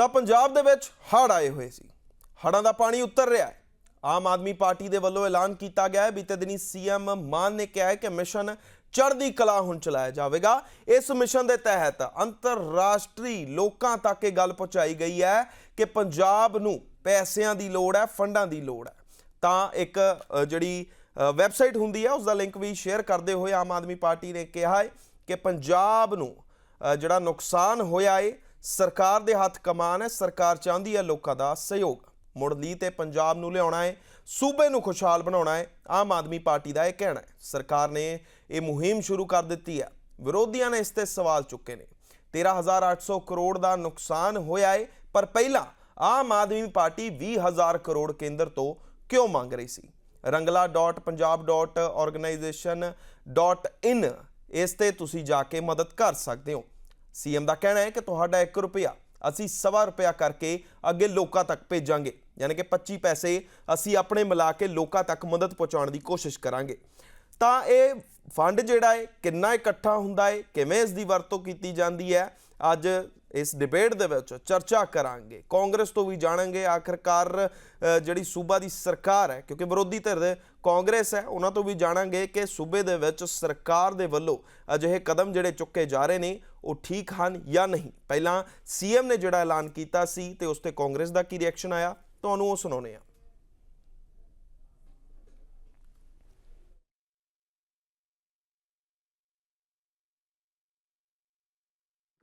ਤਾਂ ਪੰਜਾਬ ਦੇ ਵਿੱਚ ਹੜ੍ਹ ਆਏ ਹੋਏ ਸੀ। ਹੜ੍ਹਾਂ ਦਾ ਪਾਣੀ ਉਤਰ ਰਿਹਾ ਹੈ। ਆਮ ਆਦਮੀ ਪਾਰਟੀ ਦੇ ਵੱਲੋਂ ਐਲਾਨ ਕੀਤਾ ਗਿਆ ਹੈ। ਬੀਤੇ ਦਿਨੀ ਸੀਐਮ ਮਾਨ ਨੇ ਕਿਹਾ ਹੈ ਕਿ ਮਿਸ਼ਨ ਚੜ੍ਹਦੀ ਕਲਾ ਹੁਣ ਚਲਾਇਆ ਜਾਵੇਗਾ। ਇਸ ਮਿਸ਼ਨ ਦੇ ਤਹਿਤ ਅੰਤਰਰਾਸ਼ਟਰੀ ਲੋਕਾਂ ਤੱਕ ਇਹ ਗੱਲ ਪਹੁੰਚਾਈ ਗਈ ਹੈ ਕਿ ਪੰਜਾਬ ਨੂੰ ਪੈਸਿਆਂ ਦੀ ਲੋੜ ਹੈ, ਫੰਡਾਂ ਦੀ ਲੋੜ ਹੈ। ਤਾਂ ਇੱਕ ਜਿਹੜੀ ਵੈਬਸਾਈਟ ਹੁੰਦੀ ਹੈ ਉਸ ਦਾ ਲਿੰਕ ਵੀ ਸ਼ੇਅਰ ਕਰਦੇ ਹੋਏ ਆਮ ਆਦਮੀ ਪਾਰਟੀ ਨੇ ਕਿਹਾ ਹੈ ਕਿ ਪੰਜਾਬ ਨੂੰ ਜਿਹੜਾ ਨੁਕਸਾਨ ਹੋਇਆ ਹੈ ਸਰਕਾਰ ਦੇ ਹੱਥ ਕਮਾਨ ਹੈ, ਸਰਕਾਰ ਚਾਹੁੰਦੀ ਹੈ ਲੋਕਾਂ ਦਾ ਸਹਿਯੋਗ। ਮੁੜ ਲਈ ਤੇ ਪੰਜਾਬ ਨੂੰ ਲਿਆਉਣਾ ਹੈ, ਸੂਬੇ ਨੂੰ ਖੁਸ਼ਹਾਲ ਬਣਾਉਣਾ ਹੈ, ਆਮ ਆਦਮੀ ਪਾਰਟੀ ਦਾ ਇਹ ਕਹਿਣਾ ਹੈ। ਸਰਕਾਰ ਨੇ ਇਹ ਮੁਹਿੰਮ ਸ਼ੁਰੂ ਕਰ ਦਿੱਤੀ ਹੈ। ਵਿਰੋਧੀਆਂ ਨੇ ਇਸ ਤੇ ਸਵਾਲ ਚੁੱਕੇ ਨੇ। 13800 ਕਰੋੜ ਦਾ ਨੁਕਸਾਨ ਹੋਇਆ ਹੈ ਪਰ ਪਹਿਲਾਂ ਆਮ ਆਦਮੀ ਪਾਰਟੀ 20000 ਕਰੋੜ ਕੇਂਦਰ ਤੋਂ ਕਿਉਂ ਮੰਗ ਰਹੀ ਸੀ? rangla.punjab.organization.in ਇਸ ਤੇ ਤੁਸੀਂ ਜਾ ਕੇ ਮਦਦ ਕਰ ਸਕਦੇ ਹੋ। ਸੀਐਮ ਦਾ ਕਹਿਣਾ ਹੈ ਕਿ ਤੁਹਾਡਾ 1 ਰੁਪਿਆ ਅਸੀਂ ਸਵਾ ਰੁਪਿਆ ਕਰਕੇ ਅੱਗੇ ਲੋਕਾਂ ਤੱਕ ਭੇਜਾਂਗੇ। ਯਾਨੀ ਕਿ 25 ਪੈਸੇ ਅਸੀਂ ਆਪਣੇ ਮਿਲਾ ਕੇ ਲੋਕਾਂ ਤੱਕ ਮਦਦ ਪਹੁੰਚਾਉਣ ਦੀ ਕੋਸ਼ਿਸ਼ ਕਰਾਂਗੇ। ਤਾਂ ਇਹ ਫੰਡ ਜਿਹੜਾ ਹੈ, ਕਿੰਨਾ ਇਕੱਠਾ ਹੁੰਦਾ ਹੈ, ਕਿਵੇਂ ਇਸ ਦੀ ਵਰਤੋਂ ਕੀਤੀ ਜਾਂਦੀ ਹੈ, ਅੱਜ ਇਸ ਡਿਬੇਟ ਦੇ ਵਿੱਚ ਚਰਚਾ ਕਰਾਂਗੇ। ਕਾਂਗਰਸ ਤੋਂ ਵੀ ਜਾਣਾਂਗੇ ਆਖਰਕਾਰ ਜਿਹੜੀ ਸੂਬਾ ਦੀ ਸਰਕਾਰ ਹੈ, ਕਿਉਂਕਿ ਵਿਰੋਧੀ ਧਿਰ ਦੇ ਕਾਂਗਰਸ ਹੈ ਉਹਨਾਂ ਤੋਂ ਵੀ ਜਾਣਾਂਗੇ ਕਿ ਸੂਬੇ ਦੇ ਵਿੱਚ ਸਰਕਾਰ ਦੇ ਵੱਲੋਂ ਅਜਿਹੇ ਕਦਮ ਜਿਹੜੇ ਚੁੱਕੇ ਜਾ ਰਹੇ ਨੇ ਉਹ ਠੀਕ ਹਨ ਜਾਂ ਨਹੀਂ ਪਹਿਲਾਂ ਸੀਐਮ ਨੇ ਜਿਹੜਾ ਐਲਾਨ ਕੀਤਾ ਸੀ ਤੇ ਉਸ ਤੇ ਕਾਂਗਰਸ ਦਾ ਕੀ ਰਿਐਕਸ਼ਨ ਆਇਆ ਤੁਹਾਨੂੰ ਉਹ ਸੁਣਾਉਣੇ ਆ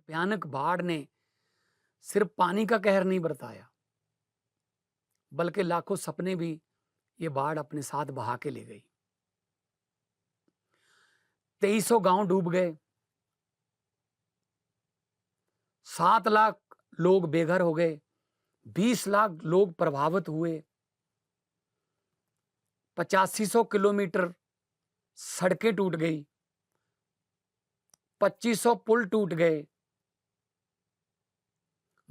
भयानक बाढ़ ने सिर्फ पानी का कहर नहीं बरताया बल्कि लाखों सपने भी ये बाढ़ अपने साथ बहा के ले गई। तेईस गाँव डूब गए। सात लाख लोग बेघर हो गए। बीस लाख लोग प्रभावित हुए। पचासी सौ किलोमीटर सड़कें टूट गई। पच्चीस सौ पुल टूट गए।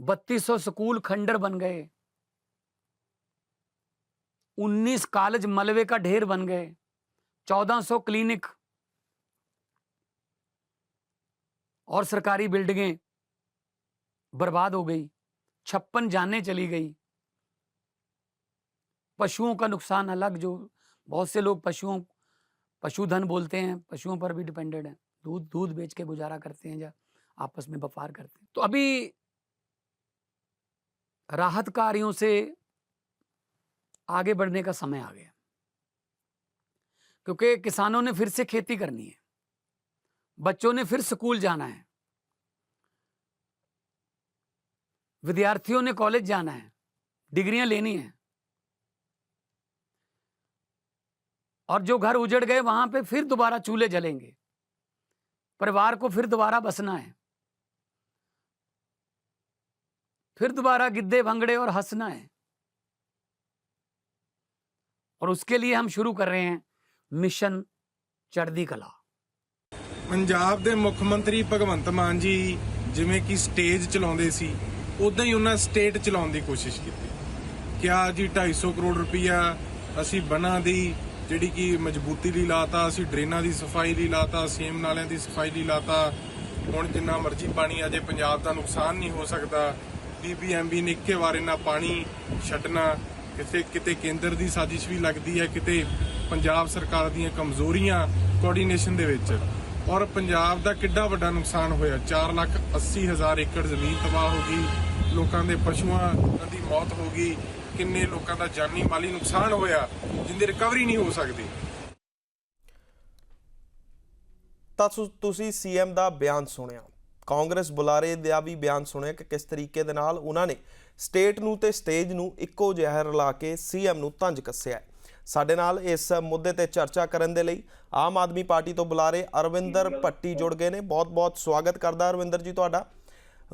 बत्तीस सौ स्कूल खंडर बन गए। उन्नीस कॉलेज मलबे का ढेर बन गए। चौदह सौ क्लिनिक और सरकारी बिल्डिंगें बर्बाद हो गई, छप्पन जानें चली गई। पशुओं का नुकसान अलग जो, बहुत से लोग पशुओं, पशुधन बोलते हैं, पशुओं पर भी डिपेंडेड है। दूध दूध बेच के गुजारा करते हैं या आपस में व्यापार करते हैं। तो अभी राहत कार्यों से आगे बढ़ने का समय आ गया। क्योंकि किसानों ने फिर से खेती करनी है। बच्चों ने फिर स्कूल जाना है। विद्यार्थियों ने कॉलेज जाना है। डिग्रियाँ लेनी है। और जो घर उजड़ गए, वहाँ पे फिर दोबारा चूल्हे जलेंगे। परिवार को फिर दोबारा बसना है। फिर दोबारा गिद्दे भंगड़े और हंसना है। और उसके लिए हम शुरू कर रहे हैं मिशन चढ़दी कला ਪੰਜਾਬ ਦੇ ਮੁੱਖ ਮੰਤਰੀ ਭਗਵੰਤ ਮਾਨ ਜੀ ਜਿਵੇਂ ਕਿ ਸਟੇਜ ਚਲਾਉਂਦੇ ਸੀ ਉਦਾਂ ਹੀ ਉਹਨਾਂ ਸਟੇਟ ਚਲਾਉਣ ਦੀ ਕੋਸ਼ਿਸ਼ ਕੀਤੀ ਕਿਹਾ ਜੀ 250 ਕਰੋੜ ਰੁਪਈਆ ਅਸੀਂ ਬਨਾਂ ਦੀ ਜਿਹੜੀ ਕਿ ਮਜ਼ਬੂਤੀ ਲਈ ਲਾਤਾ ਅਸੀਂ ਡਰੇਨਾਂ ਦੀ ਸਫਾਈ ਲਈ ਲਾਤਾ ਸੀਮ ਨਾਲਿਆਂ ਦੀ ਸਫਾਈ ਲਈ ਲਾਤਾ ਹੁਣ ਜਿੰਨਾ ਮਰਜ਼ੀ ਪਾਣੀ ਆ ਜੇ ਪੰਜਾਬ ਦਾ ਨੁਕਸਾਨ ਨਹੀਂ ਹੋ ਸਕਦਾ ਬੀਬੀਐਮਬੀ ਨੇ ਇੱਕੇ ਵਾਰ ਇੰਨਾ ਪਾਣੀ ਛੱਡਣਾ ਕਿਤੇ ਕਿਤੇ ਕੇਂਦਰ ਦੀ ਸਾਜ਼ਿਸ਼ ਵੀ ਲੱਗਦੀ ਹੈ, ਕਿਤੇ ਪੰਜਾਬ ਸਰਕਾਰ ਦੀਆਂ ਕਮਜ਼ੋਰੀਆਂ ਕੋਆਰਡੀਨੇਸ਼ਨ ਦੇ ਵਿੱਚ। ਔਰ ਪੰਜਾਬ ਦਾ ਕਿੱਡਾ ਵੱਡਾ ਨੁਕਸਾਨ ਹੋਇਆ। 4 ਲੱਖ 80 ਹਜ਼ਾਰ ਏਕੜ ਜ਼ਮੀਨ ਤਬਾਹ ਹੋ ਗਈ। ਲੋਕਾਂ ਦੇ ਪਸ਼ੂਆਂ ਦੀ ਮੌਤ ਹੋ ਗਈ। ਕਿੰਨੇ ਲੋਕਾਂ ਦਾ ਜਾਨੀ ਮਾਲੀ ਨੁਕਸਾਨ ਹੋਇਆ, ਜਿੰਦੀ ਰਿਕਵਰੀ ਨਹੀਂ ਹੋ ਸਕਦੀ। ਤਾਂ ਤੁ- ਤੁਸੀਂ ਸੀਐਮ ਦਾ ਬਿਆਨ ਸੁਣਿਆ। ਕਾਂਗਰਸ ਬੁਲਾਰੇ ਦਾ ਵੀ ਬਿਆਨ ਸੁਣਿਆ ਕਿ ਕਿਸ ਤਰੀਕੇ ਦੇ ਨਾਲ ਉਹਨਾਂ ਨੇ ਸਟੇਟ ਨੂੰ ਤੇ ਸਟੇਜ ਨੂੰ ਇੱਕੋ ਜਿਹਾ ਰਲਾ ਕੇ ਸੀਐਮ ਨੂੰ ਤੰਜ ਕੱਸਿਆ ਸਾਡੇ ਨਾਲ ਇਸ ਮੁੱਦੇ ਤੇ ਚਰਚਾ ਕਰਨ ਦੇ ਲਈ ਆਮ ਆਦਮੀ ਪਾਰਟੀ ਤੋਂ ਬੁਲਾਰੇ ਅਰਵਿੰਦਰ ਭੱਟੀ ਜੁੜ ਗਏ ਨੇ। ਬਹੁਤ-ਬਹੁਤ ਸਵਾਗਤ ਕਰਦਾ ਅਰਵਿੰਦਰ ਜੀ ਤੁਹਾਡਾ।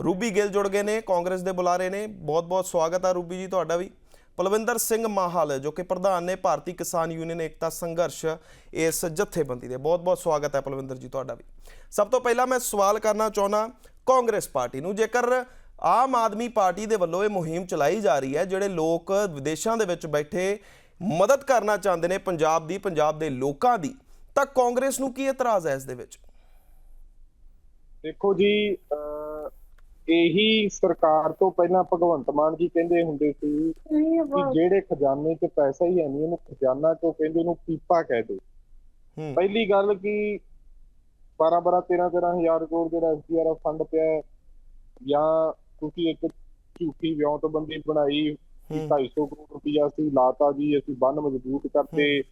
ਰੂਬੀ ਗਿੱਲ ਜੁੜ ਗਏ ਨੇ, ਕਾਂਗਰਸ ਦੇ ਬੁਲਾਰੇ ਨੇ। ਬਹੁਤ-ਬਹੁਤ ਸਵਾਗਤ ਆ ਰੂਬੀ ਜੀ, ਤੁਹਾਡਾ ਵੀ। ਪਲਵਿੰਦਰ ਸਿੰਘ ਮਾਹਲ, ਜੋ ਕਿ ਪ੍ਰਧਾਨ ਨੇ ਭਾਰਤੀ ਕਿਸਾਨ ਯੂਨੀਅਨ ਏਕਤਾ ਸੰਘਰਸ਼ ਇਸ ਜਥੇਬੰਦੀ ਦੇ। ਬਹੁਤ-ਬਹੁਤ ਸਵਾਗਤ ਹੈ ਪਲਵਿੰਦਰ ਜੀ, ਤੁਹਾਡਾ ਵੀ। ਸਭ ਤੋਂ ਪਹਿਲਾਂ ਮੈਂ ਸਵਾਲ ਕਰਨਾ ਚਾਹੁੰਦਾ, ਕਾਂਗਰਸ ਪਾਰਟੀ ਨੂੰ, ਜੇਕਰ ਆਮ ਆਦਮੀ ਪਾਰਟੀ ਦੇ ਵੱਲੋਂ ਇਹ ਮੁਹਿੰਮ ਚਲਾਈ ਜਾ ਰਹੀ ਹੈ, ਜਿਹੜੇ ਲੋਕ ਵਿਦੇਸ਼ਾਂ ਦੇ ਵਿੱਚ ਬੈਠੇ ਮਦਦ ਕਰਨਾ ਚਾਹੁੰਦੇ ਨੇ ਪੰਜਾਬ ਦੀ, ਪੰਜਾਬ ਦੇ ਲੋਕਾਂ ਦੀ, ਤਾਂ ਕਾਂਗਰਸ ਨੂੰ ਕੀ ਇਤਰਾਜ਼ ਹੈ ਇਸ ਦੇ ਵਿੱਚ? ਦੇਖੋ ਜੀ ਇਹੀ ਸਰਕਾਰ ਤੋਂ ਪਹਿਲਾਂ ਭਗਵੰਤ ਮਾਨ ਜੀ ਕਹਿੰਦੇ ਹੁੰਦੇ ਸੀ ਕਿ ਜਿਹੜੇ ਖਜ਼ਾਨੇ 'ਚ ਪੈਸਾ ਹੀ ਹੈ ਨਹੀਂ ਉਹਨੂੰ ਖਜ਼ਾਨਾ ਕਿਉਂ ਕਹਿੰਦੇ ਉਹਨੂੰ ਪੀਪਾ ਕਹਿ ਹੂੰ। ਪਹਿਲੀ ਗੱਲ ਕਿ 12 12 13 13 ਹਜ਼ਾਰ ਕਰੋੜ ਜਿਹੜਾ ਐਸਡੀਆਰਐਫ ਫੰਡ ਪਿਆ ਹੈ, ਜਾਂ ਤੁਸੀਂ ਇੱਕ ਝੂਠੀ ਵਿਉਂਤਬੰਦੀ ਬਣਾਈ ਕਿ ਹੂੰ। 250 ਕਰੋੜ ਰੁਪਇਆ ਅਸੀਂ ਲਾਤਾ ਜੀ ਅਸੀਂ ਬੰਨ ਮਜ਼ਬੂਤ ਕਰਤੇ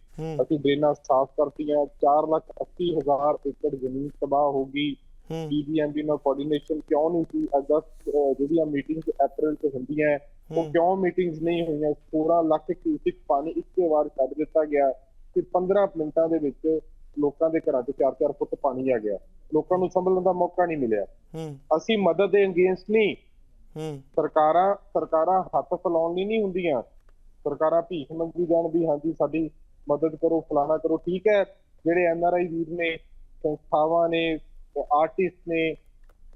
ਅਸੀਂ ਡਰੇਨਾਂ ਸਾਫ਼ ਕਰਤੀਆਂ 4 ਲੱਖ 80 ਹਜ਼ਾਰ ਏਕੜ ਜ਼ਮੀਨ ਤਬਾਹ ਹੋ ਗਈ। ਹੂੰ। ਬੀਬੀਐਮਬੀ ਨਾਲ ਕੋਆਰਡੀਨੇਸ਼ਨ ਕਿਉਂ ਨਹੀਂ ਸੀ? ਅਗਸਤ ਜਿਹੜੀਆਂ ਮੀਟਿੰਗਸ ਅਪ੍ਰੈਲ 'ਚ ਹੁੰਦੀਆਂ ਉਹ ਕਿਉਂ ਮੀਟਿੰਗਸ ਨਹੀਂ ਹੋਈਆਂ? 16 ਲੱਖ ਕਿਊਸਿਕ ਪਾਣੀ ਇੱਕੇ ਵਾਰ ਛੱਡ ਦਿੱਤਾ ਗਿਆ ਤੇ 15 ਮਿੰਟਾਂ ਦੇ ਵਿੱਚ ਲੋਕਾਂ ਦੇ ਘਰਾਂ 'ਚ 4-4 ਫੁੱਟ ਪਾਣੀ ਆ ਗਿਆ। ਲੋਕਾਂ ਨੂੰ ਸੰਭਲਣ ਦਾ ਮੌਕਾ ਨਹੀਂ ਮਿਲਿਆ। ਅਸੀਂ ਮਦਦ ਦੇ ਅਗੇਂਸਟ ਨਹੀਂ। ਸਰਕਾਰਾਂ ਸਰਕਾਰਾਂ ਹੱਥ ਫਲਾਉਣ ਲਈ ਨਹੀਂ ਹੁੰਦੀਆਂ। ਸਰਕਾਰਾਂ ਭੀਖ ਮੰਗੀ ਜਾਣ ਵੀ ਹਾਂਜੀ ਸਾਡੀ ਮਦਦ ਕਰੋ ਫਲਾਣਾ ਕਰੋ। ਠੀਕ ਹੈ ਜਿਹੜੇ ਐਨ ਆਰ ਆਈ ਵੀਰ ਨੇ ਸੰਸਥਾਵਾਂ ਨੇ ਆਰਟਿਸਟ ਨੇ